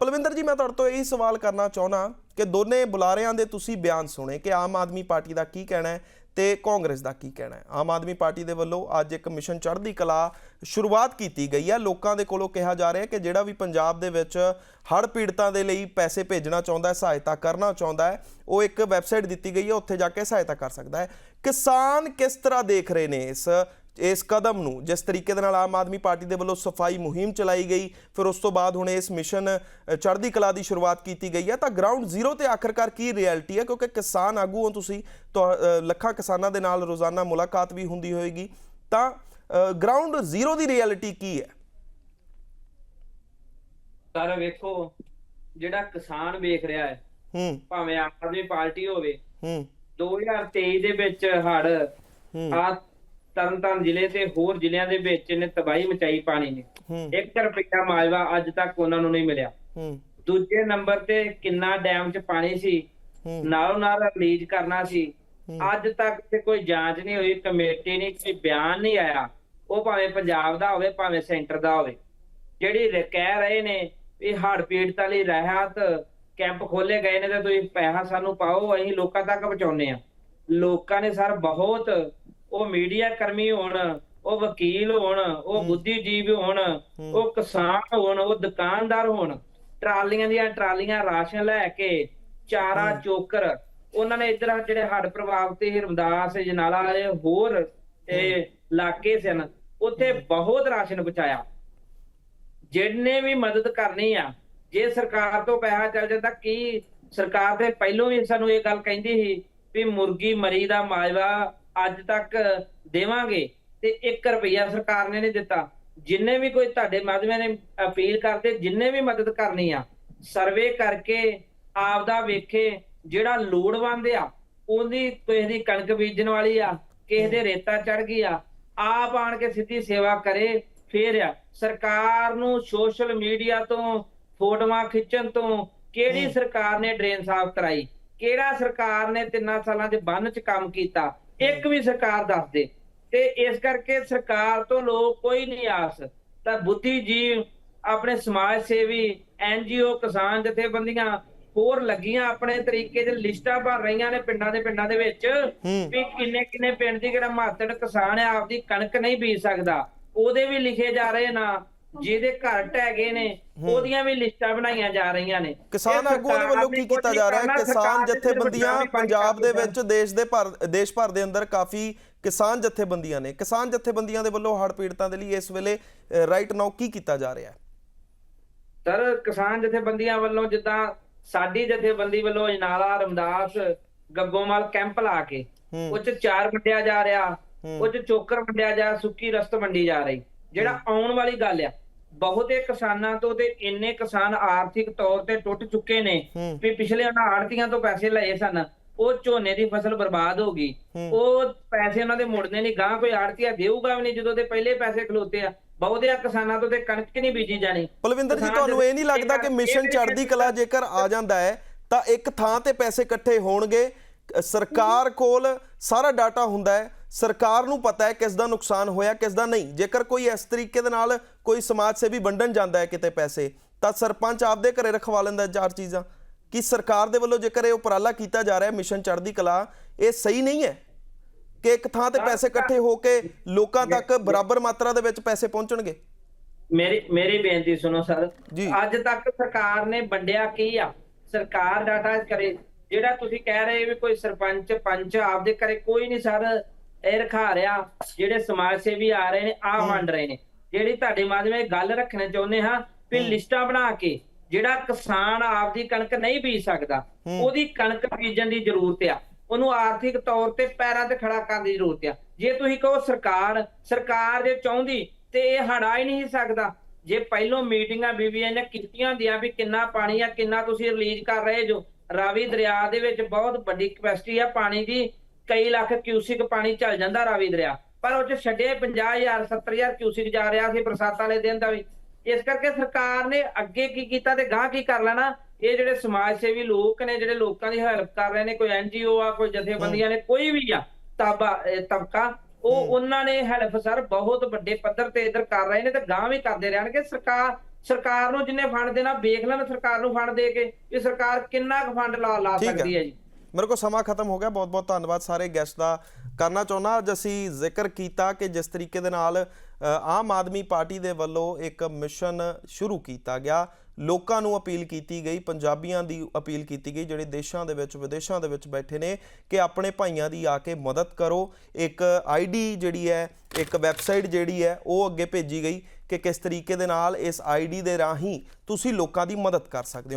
ਪਲਵਿੰਦਰ ਜੀ ਮੈਂ ਤੁਹਾਡੇ ਤੋਂ ਇਹੀ ਸਵਾਲ ਕਰਨਾ ਚਾਹੁੰਦਾ ਕਿ ਦੋਨੇ ਬੁਲਾਰਿਆਂ ਦੇ ਤੁਸੀਂ ਬਿਆਨ ਸੁਣੇ ਕਿ ਆਮ ਆਦਮੀ ਪਾਰਟੀ ਦਾ ਕੀ ਕਹਿਣਾ ਹੈ? ਤੇ ਕਾਂਗਰਸ ਦਾ ਕੀ ਕਹਿਣਾ ਹੈ? ਆਮ ਆਦਮੀ ਪਾਰਟੀ ਦੇ ਵੱਲੋਂ ਅੱਜ ਇੱਕ ਮਿਸ਼ਨ ਚੜ੍ਹਦੀ ਕਲਾ ਸ਼ੁਰੂਆਤ ਕੀਤੀ ਗਈ ਹੈ। ਲੋਕਾਂ ਦੇ ਕੋਲੋਂ ਕਿਹਾ ਜਾ ਰਿਹਾ ਹੈ ਕਿ ਜਿਹੜਾ ਵੀ ਪੰਜਾਬ ਦੇ ਵਿੱਚ ਹੜ੍ਹ ਪੀੜਤਾਂ ਦੇ ਲਈ ਪੈਸੇ ਭੇਜਣਾ ਚਾਹੁੰਦਾ ਹੈ, ਸਹਾਇਤਾ ਕਰਨਾ ਚਾਹੁੰਦਾ ਹੈ, ਉਹ ਇੱਕ ਵੈਬਸਾਈਟ ਦਿੱਤੀ ਗਈ ਹੈ, ਉੱਥੇ ਜਾ ਕੇ ਸਹਾਇਤਾ ਕਰ ਸਕਦਾ ਹੈ। ਕਿਸਾਨ ਕਿਸ ਤਰ੍ਹਾਂ ਦੇਖ ਰਹੇ ਨੇ ਇਸ ਇਸ ਕਦਮ ਨੂੰ ਜਿਸ ਤਰੀਕੇ ਦੇ ਨਾਲ ਆਮ ਆਦਮੀ ਪਾਰਟੀ ਦੇ ਵੱਲੋਂ ਸਫ਼ਾਈ ਮੁਹਿੰਮ ਚਲਾਈ ਗਈ ਫਿਰ ਉਸ ਤੋਂ ਬਾਅਦ ਹੁਣ ਇਸ ਮਿਸ਼ਨ ਚੜ੍ਹਦੀ ਕਲਾ ਦੀ ਸ਼ੁਰੂਆਤ ਕੀਤੀ ਗਈ ਹੈ। ਤਾਂ ਗਰਾਊਂਡ ਜ਼ੀਰੋ ਤੇ ਆਖਰਕਾਰ ਕੀ ਰਿਐਲਿਟੀ ਹੈ? ਕਿਉਂਕਿ ਕਿਸਾਨ ਆਗੂ ਹੋ ਤੁਸੀਂ ਲੱਖਾਂ ਕਿਸਾਨਾਂ ਦੇ ਨਾਲ ਰੋਜ਼ਾਨਾ ਮੁਲਾਕਾਤ ਵੀ ਹੁੰਦੀ ਹੋਏਗੀ। ਤਾਂ ਗਰਾਊਂਡ ਜ਼ੀਰੋ ਦੀ ਰਿਐਲਿਟੀ ਕੀ ਹੈ? ਸਰ ਵੇਖੋ ਜਿਹੜਾ ਕਿਸਾਨ ਵੇਖ ਰਿਹਾ ਹੈ ਹੂੰ। ਭਾਵੇਂ ਆਮ ਆਦਮੀ ਪਾਰਟੀ ਹੋਵੇ ਹੂੰ। 2023 ਦੇ ਵਿੱਚ ਹੜ ਹੂੰ। ਆ ਤਰਨਤਾਰਨ ਜ਼ਿਲ੍ਹੇ ਤੇ ਹੋਰ ਜ਼ਿਲ੍ਹਿਆਂ ਦੇ ਵਿੱਚ ਇਹਨੇ ਤਬਾਹੀ ਮਚਾਈ ਪਾਣੀ ਨੇ। ਹੂੰ। 1 ਰੁਪਇਆ ਮਾਜਵਾ ਅੱਜ ਤੱਕ ਉਹਨਾਂ ਨੂੰ ਨਹੀਂ ਮਿਲਿਆ। ਦੂਜੇ ਨੰਬਰ ਤੇ ਕਿੰਨਾ ਡੈਮ 'ਚ ਪਾਣੀ ਸੀ ਨਾਲੋਂ ਨਾਲ ਰਿਲੀਜ਼ ਕਰਨਾ ਸੀ। ਅੱਜ ਤੱਕ ਤੇ ਕੋਈ ਜਾਂਚ ਨਹੀਂ ਹੋਈ ਕਮੇਟੀ ਨਹੀਂ ਕੋਈ ਬਿਆਨ ਨਹੀਂ ਆਇਆ। ਉਹ ਭਾਵੇਂ ਪੰਜਾਬ ਦਾ ਹੋਵੇ ਭਾਵੇਂ ਸੈਂਟਰ ਦਾ ਹੋਵੇ। ਜਿਹੜੀ ਕਹਿ ਰਹੇ ਨੇ ਵੀ ਹੜ੍ਹ ਪੀੜਤਾਂ ਲਈ ਰਹਿਤ ਕੈਂਪ ਖੋਲੇ ਗਏ ਨੇ ਤੇ ਤੁਸੀਂ ਪੈਸਾ ਸਾਨੂੰ ਪਾਓ ਅਸੀਂ ਲੋਕਾਂ ਤੱਕ ਪਹੁੰਚਾਉਨੇ ਆ ਲੋਕਾਂ ਨੇ ਸਰ ਬਹੁਤ ਉਹ ਮੀਡੀਆ ਕਰਮੀ ਹੋਣ ਉਹ ਵਕੀਲ ਹੋਣ ਉਹ ਬੁੱਧੀਜੀਵੀ ਹੋਣ ਉਹ ਕਿਸਾਨ ਹੋਣ ਉਹ ਦੁਕਾਨਦਾਰ ਹੋਣ ਟਰਾਲੀਆਂ ਦੀਆਂ ਟਰਾਲੀਆਂ ਰਾਸ਼ਨ ਲੈ ਕੇ ਚਾਰਾ ਚੋਕਰ ਉਹਨਾਂ ਨੇ ਇਧਰ ਜਿਹੜੇ ਹੜ੍ਹ ਪ੍ਰਭਾਵਿਤ ਸੀ ਰਮਦਾਸ ਜਨਾਲਾ ਵਾਲੇ ਹੋਰ ਇਹ ਇਲਾਕੇ ਸਨ ਉੱਥੇ ਬਹੁਤ ਰਾਸ਼ਨ ਪਹੁੰਚਾਇਆ ਜਿਹਨੇ ਵੀ ਮਦਦ ਕਰਨੀ ਆ ਜੇ ਸਰਕਾਰ ਤੋਂ ਪੈਸਾ ਚੱਲ ਜਾਂਦਾ ਕੀ ਸਰਕਾਰ ਤੇ ਪਹਿਲੋਂ ਵੀ ਸਾਨੂੰ ਇਹ ਗੱਲ ਕਹਿੰਦੀ ਸੀ ਵੀ ਮੁਰਗੀ ਮਰੀ ਦਾ ਮਾਜਵਾ ਅੱਜ ਤੱਕ ਦੇਵਾਂਗੇ ਤੇ 1 ਰੁਪਈਆ ਸਰਕਾਰ ਨੇ ਨਹੀਂ ਦਿੱਤਾ। ਜਿੰਨੇ ਵੀ ਕੋਈ ਤੁਹਾਡੇ ਮਾਧਿਅਮਾਂ ਨੇ ਅਪੀਲ ਕਰਦੇ ਜਿੰਨੇ ਵੀ ਮਦਦ ਕਰਨੀ ਆ ਸਰਵੇ ਕਰਕੇ ਆਪਦਾ ਵੇਖੇ ਜਿਹੜਾ ਲੋੜਵੰਦ ਆ ਉਹਦੀ ਕਿਸੇ ਦੀ ਕਣਕ ਬੀਜਣ ਵਾਲੀ ਆ ਕਿਸੇ ਦੇ ਰੇਤਾ ਚੜ ਗਈ ਆ ਆਪ ਆਣ ਕੇ ਸਿੱਧੀ ਸੇਵਾ ਕਰੇ ਫੇਰ ਆ ਸਰਕਾਰ ਨੂੰ ਸੋਸ਼ਲ ਮੀਡੀਆ ਤੋਂ ਫੋਟੋਆਂ ਖਿੱਚਣ ਤੋਂ ਕਿਹੜੀ ਸਰਕਾਰ ਨੇ ਡਰੇਨ ਸਾਫ਼ ਕਰਾਈ? ਕਿਹੜਾ ਸਰਕਾਰ ਨੇ ਤਿੰਨਾਂ ਸਾਲਾਂ 'ਚ ਬੰਨ 'ਚ ਕੰਮ ਕੀਤਾ? ਇੱਕ ਵੀ ਸਰਕਾਰ ਦੱਸ ਦੇ ਤੇ ਇਸ ਕਰਕੇ ਸਰਕਾਰ ਤੋਂ ਲੋਕ ਕੋਈ ਨਹੀਂ ਆਸ। ਤਾਂ ਬੁੱਧੀਜੀਵ ਆਪਣੇ ਸਮਾਜ ਸੇਵੀ ਐਨਜੀਓ ਕਿਸਾਨ ਜਥੇਬੰਦੀਆਂ ਹੋਰ ਲੱਗੀਆਂ ਆਪਣੇ ਤਰੀਕੇ ਦੇ ਲਿਸਟਾਂ ਭਰ ਰਹੀਆਂ ਨੇ ਪਿੰਡਾਂ ਦੇ ਪਿੰਡਾਂ ਦੇ ਵਿੱਚ ਵੀ ਕਿੰਨੇ ਕਿੰਨੇ ਪਿੰਡ ਦੀ ਜਿਹੜਾ ਮਾਤੜ ਕਿਸਾਨ ਹੈ ਆਪਦੀ ਕਣਕ ਨਹੀਂ ਬੀਜ ਸਕਦਾ। ਉਹਦੇ ਵੀ ਲਿਖੇ ਜਾ ਰਹੇ ਨਾ। ਜਿਹਦੇ ਘਰ ਗਏ ਨੇ ਉਹਦੀਆਂ ਵੀ ਲਿਸਟਾਂ ਬਣਾਈਆਂ ਜਾ ਰਹੀਆਂ ਨੇ। ਕਿਸਾਨ ਆਗੂਆਂ ਦੇ ਵੱਲੋਂ ਕੀ ਕੀਤਾ ਜਾ ਰਿਹਾ ਹੈ? ਕਿਸਾਨ ਜਥੇਬੰਦੀਆਂ ਪੰਜਾਬ ਦੇ ਵਿੱਚ ਦੇਸ਼ ਦੇ ਭਰ ਦੇਸ਼ ਭਰ ਦੇ ਅੰਦਰ ਕਾਫੀ ਕਿਸਾਨ ਜਥੇਬੰਦੀਆਂ ਨੇ। ਕਿਸਾਨ ਜਥੇਬੰਦੀਆਂ ਦੇ ਵੱਲੋਂ ਹੜ੍ਹ ਪੀੜਤਾਂ ਦੇ ਲਈ ਇਸ ਵੇਲੇ ਰਾਈਟ ਨਾਓ ਕੀ ਕੀਤਾ ਜਾ ਰਿਹਾ ਹੈ? ਸਰ ਕਿਸਾਨ ਜਥੇਬੰਦੀਆਂ ਵੱਲੋਂ ਜਿੱਦਾਂ ਸਾਡੀ ਜਥੇਬੰਦੀ ਵੱਲੋਂ ਅਜਨਾਲਾ ਰਮਦਾਸ ਗੱਗੋਮਲ ਕੈਂਪ ਲਾ ਕੇ ਹੂੰ। ਉਹ ਚ ਚਾਰ ਵੰਡਿਆ ਜਾ ਰਿਹਾ। ਹੂੰ। ਉਹ ਚ ਚੋਕਰ ਵੰਡਿਆ ਜਾ ਸੁੱਕੀ ਰਸਤ ਵੰਡੀ ਜਾ ਰਹੀ। ਜਿਹੜਾ ਆਉਣ ਵਾਲੀ ਗੱਲ ਆ ਬਹੁਤੇ ਕਿਸਾਨਾਂ ਤੋਂ ਤੇ ਇੰਨੇ ਕਿਸਾਨ ਆਰਥਿਕ ਤੌਰ ਤੇ ਟੁੱਟ ਚੁੱਕੇ ਨੇ। ਵੀ ਪਿਛਲੇ ਉਹਨਾਂ ਆੜਤੀਆਂ ਤੋਂ ਪੈਸੇ ਲਏ ਸਨ ਉਹ ਝੋਨੇ ਦੀ ਫਸਲ ਬਰਬਾਦ ਹੋ ਗਈ। ਉਹ ਪੈਸੇ ਉਹਨਾਂ ਦੇ ਮੁੜਨੇ ਨਹੀਂ ਗਾਂ ਕੋਈ ਆੜਤੀਆ ਦੇਊਗਾ ਵੀ ਨਹੀਂ ਜਦੋਂ ਦੇ ਪਹਿਲੇ ਪੈਸੇ ਖਲੋਤੇ ਆ ਬਹੁਤੇ ਕਿਸਾਨਾਂ ਤੋਂ ਤੇ ਕਣਕ ਨਹੀਂ ਬੀਜੀ ਜਾਣੀ ਪਲਵਿੰਦਰ ਜੀ ਤੁਹਾਨੂੰ ਇਹ ਨਹੀਂ ਲੱਗਦਾ ਕਿ ਮਿਸ਼ਨ ਚੜ੍ਹਦੀ ਕਲਾ ਜੇਕਰ ਆ ਜਾਂਦਾ ਹੈ ਤਾਂ ਇੱਕ ਥਾਂ ਤੇ ਪੈਸੇ ਇਕੱਠੇ ਹੋਣਗੇ ਸਰਕਾਰ ਕੋਲ ਸਾਰਾ ਡਾਟਾ ਹੁੰਦਾ ਹੈ ਸਰਕਾਰ ਨੂੰ ਪਤਾ ਹੈ ਕਿਸ ਦਾ ਨੁਕਸਾਨ ਹੋਇਆ ਕਿਸ ਦਾ ਨਹੀਂ। ਜੇਕਰ ਕੋਈ ਇਸ ਤਰੀਕੇ ਦੇ ਨਾਲ ਕੋਈ ਸਮਾਜ ਸੇਵੀ ਵੰਡਣ ਜਾਂਦਾ ਹੈ ਕਿਤੇ ਪੈਸੇ ਤਾਂ ਸਰਪੰਚ ਆਪਦੇ ਘਰੇ ਰਖਵਾ ਲੈਂਦਾ ਚਾਰ ਚੀਜ਼ਾਂ। ਕਿ ਸਰਕਾਰ ਦੇ ਵੱਲੋਂ ਜੇਕਰ ਇਹ ਉਪਰਾਲਾ ਕੀਤਾ ਜਾ ਰਿਹਾ ਮਿਸ਼ਨ ਚੜ੍ਹਦੀ ਕਲਾ ਇਹ ਸਹੀ ਨਹੀਂ ਹੈ? ਕਿ ਇੱਕ ਥਾਂ ਤੇ ਪੈਸੇ ਇਕੱਠੇ ਹੋ ਕੇ ਲੋਕਾਂ ਤੱਕ ਬਰਾਬਰ ਮਾਤਰਾ ਦੇ ਵਿੱਚ ਪੈਸੇ ਪਹੁੰਚਣਗੇ? ਮੇਰੀ ਮੇਰੀ ਬੇਨਤੀ ਸੁਣੋ ਸਰ। ਅੱਜ ਤੱਕ ਸਰਕਾਰ ਨੇ ਵੰਡਿਆ ਕੀ ਆ? ਸਰਕਾਰ ਡਾਟਾ ਕਰੇ। ਜਿਹੜਾ ਤੁਸੀਂ ਕਹਿ ਰਹੇ ਵੀ ਕੋਈ ਸਰਪੰਚ ਪੰਚ ਆਪਦੇ ਘਰੇ ਕੋਈ ਨਹੀਂ ਸਰ। ਇਹ ਰਖਾ ਰਿਹਾ ਜਿਹੜੇ ਸਮਾਜ ਸੇਵੀ ਆ ਰਹੇ ਨੇ ਆ ਵੰਡ ਰਹੇ ਨੇ। ਜਿਹੜੀ ਤੁਹਾਡੇ ਮਾਧਿਅਮ ਇਹ ਗੱਲ ਰੱਖਣਾ ਚਾਹੁੰਦੇ ਹਾਂ ਵੀ ਲਿਸਟਾਂ ਬਣਾ ਕੇ ਜਿਹੜਾ ਕਿਸਾਨ ਆਪਦੀ ਕਣਕ ਨਹੀਂ ਬੀਜ ਸਕਦਾ ਉਹਦੀ ਕਣਕ ਬੀਜਣ ਦੀ ਜ਼ਰੂਰਤ ਆ। ਉਹਨੂੰ ਆਰਥਿਕ ਤੌਰ ਤੇ ਪੈਰਾਂ ਤੇ ਖੜਾ ਕਰਨ ਦੀ ਜ਼ਰੂਰਤ ਆ। ਜੇ ਤੁਸੀਂ ਕਹੋ ਸਰਕਾਰ ਸਰਕਾਰ ਜੇ ਚਾਹੁੰਦੀ ਤੇ ਇਹ ਹੜਾ ਹੀ ਨਹੀਂ ਸਕਦਾ। ਜੇ ਪਹਿਲੋਂ ਮੀਟਿੰਗਾਂ ਬੀਬੀਆਂ ਨੇ ਕੀਤੀਆਂ ਦੀਆਂ ਵੀ ਕਿੰਨਾ ਪਾਣੀ ਆ ਕਿੰਨਾ ਤੁਸੀਂ ਰਿਲੀਜ਼ ਕਰ ਰਹੇ ਜੋ ਰਾਵੀ ਦਰਿਆ ਦੇ ਵਿੱਚ ਬਹੁਤ ਵੱਡੀ ਕਪੈਸਿਟੀ ਆ ਪਾਣੀ ਦੀ ਕਈ ਲੱਖ ਕਿਊਸਿਕ ਪਾਣੀ ਚੱਲ ਜਾਂਦਾ ਰਾਵੀ ਦਰਿਆ। ਪਰ ਉਹ ਚ ਛੱਡੇ 50000 70000 ਕਿਊਸਿਕ ਜਾ ਰਿਹਾ ਸੀ ਬਰਸਾਤਾਂ ਵਾਲੇ ਦਿਨ ਦਾ ਵੀ। ਇਸ ਕਰਕੇ ਸਰਕਾਰ ਨੇ ਅੱਗੇ ਕੀ ਕੀਤਾ ਤੇ ਗਾਂ ਕੀ ਕਰ ਲੈਣਾ? ਇਹ ਜਿਹੜੇ ਸਮਾਜ ਸੇਵੀ ਲੋਕ ਨੇ ਜਿਹੜੇ ਲੋਕਾਂ ਦੀ ਹੈਲਪ ਕਰ ਰਹੇ ਨੇ ਕੋਈ ਐਨਜੀਓ ਆ ਕੋਈ ਜਥੇਬੰਦੀਆਂ ਨੇ ਕੋਈ ਵੀ ਆ ਤਾਬਾ ਤਬਕਾ ਉਹ ਉਹਨਾਂ ਨੇ ਹੈਲਪ ਸਰ ਬਹੁਤ ਵੱਡੇ ਪੱਧਰ ਤੇ ਇਧਰ ਕਰ ਰਹੇ ਨੇ ਤੇ ਗਾਂ ਵੀ ਕਰਦੇ ਰਹਿਣਗੇ। ਸਰਕਾਰ ਸਰਕਾਰ ਨੂੰ ਜਿੰਨੇ ਫੰਡ ਦੇਣਾ ਵੇਖ ਲੈਣ ਸਰਕਾਰ ਨੂੰ ਫੰਡ ਦੇ ਕੇ ਵੀ ਸਰਕਾਰ ਕਿੰਨਾ ਕੁ ਫੰਡ ਲਾ ਲਾ। ਸਕਦੀ ਹੈ ਜੀ। ਮੇਰੇ ਕੋਲ ਸਮਾਂ ਖਤਮ ਹੋ ਗਿਆ ਬਹੁਤ ਬਹੁਤ ਧੰਨਵਾਦ ਸਾਰੇ ਗੈਸਟ ਦਾ। ਕਰਨਾ ਚਾਹੁੰਦਾ ਅੱਜ ਅਸੀਂ ਜ਼ਿਕਰ ਕੀਤਾ ਕਿ ਜਿਸ ਤਰੀਕੇ ਦੇ ਨਾਲ ਆਮ ਆਦਮੀ ਪਾਰਟੀ ਦੇ ਵੱਲੋਂ ਇੱਕ ਮਿਸ਼ਨ ਸ਼ੁਰੂ ਕੀਤਾ ਗਿਆ। ਲੋਕਾਂ ਨੂੰ ਅਪੀਲ ਕੀਤੀ ਗਈ, ਪੰਜਾਬੀਆਂ ਦੀ ਅਪੀਲ ਕੀਤੀ ਗਈ, ਜਿਹੜੇ ਦੇਸ਼ਾਂ ਦੇ ਵਿੱਚ, ਵਿਦੇਸ਼ਾਂ ਦੇ ਵਿੱਚ ਬੈਠੇ ਨੇ, ਕਿ ਆਪਣੇ ਭਾਈਆਂ ਦੀ ਆ ਕੇ ਮਦਦ ਕਰੋ। ਇੱਕ ਆਈਡੀ ਜਿਹੜੀ ਹੈ, ਇੱਕ ਵੈਬਸਾਈਟ ਜਿਹੜੀ ਹੈ, ਉਹ ਅੱਗੇ ਭੇਜੀ ਗਈ ਕਿ ਕਿਸ ਤਰੀਕੇ ਦੇ ਨਾਲ ਇਸ ਆਈਡੀ ਦੇ ਰਾਹੀਂ ਤੁਸੀਂ ਲੋਕਾਂ ਦੀ ਮਦਦ ਕਰ ਸਕਦੇ ਹੋ।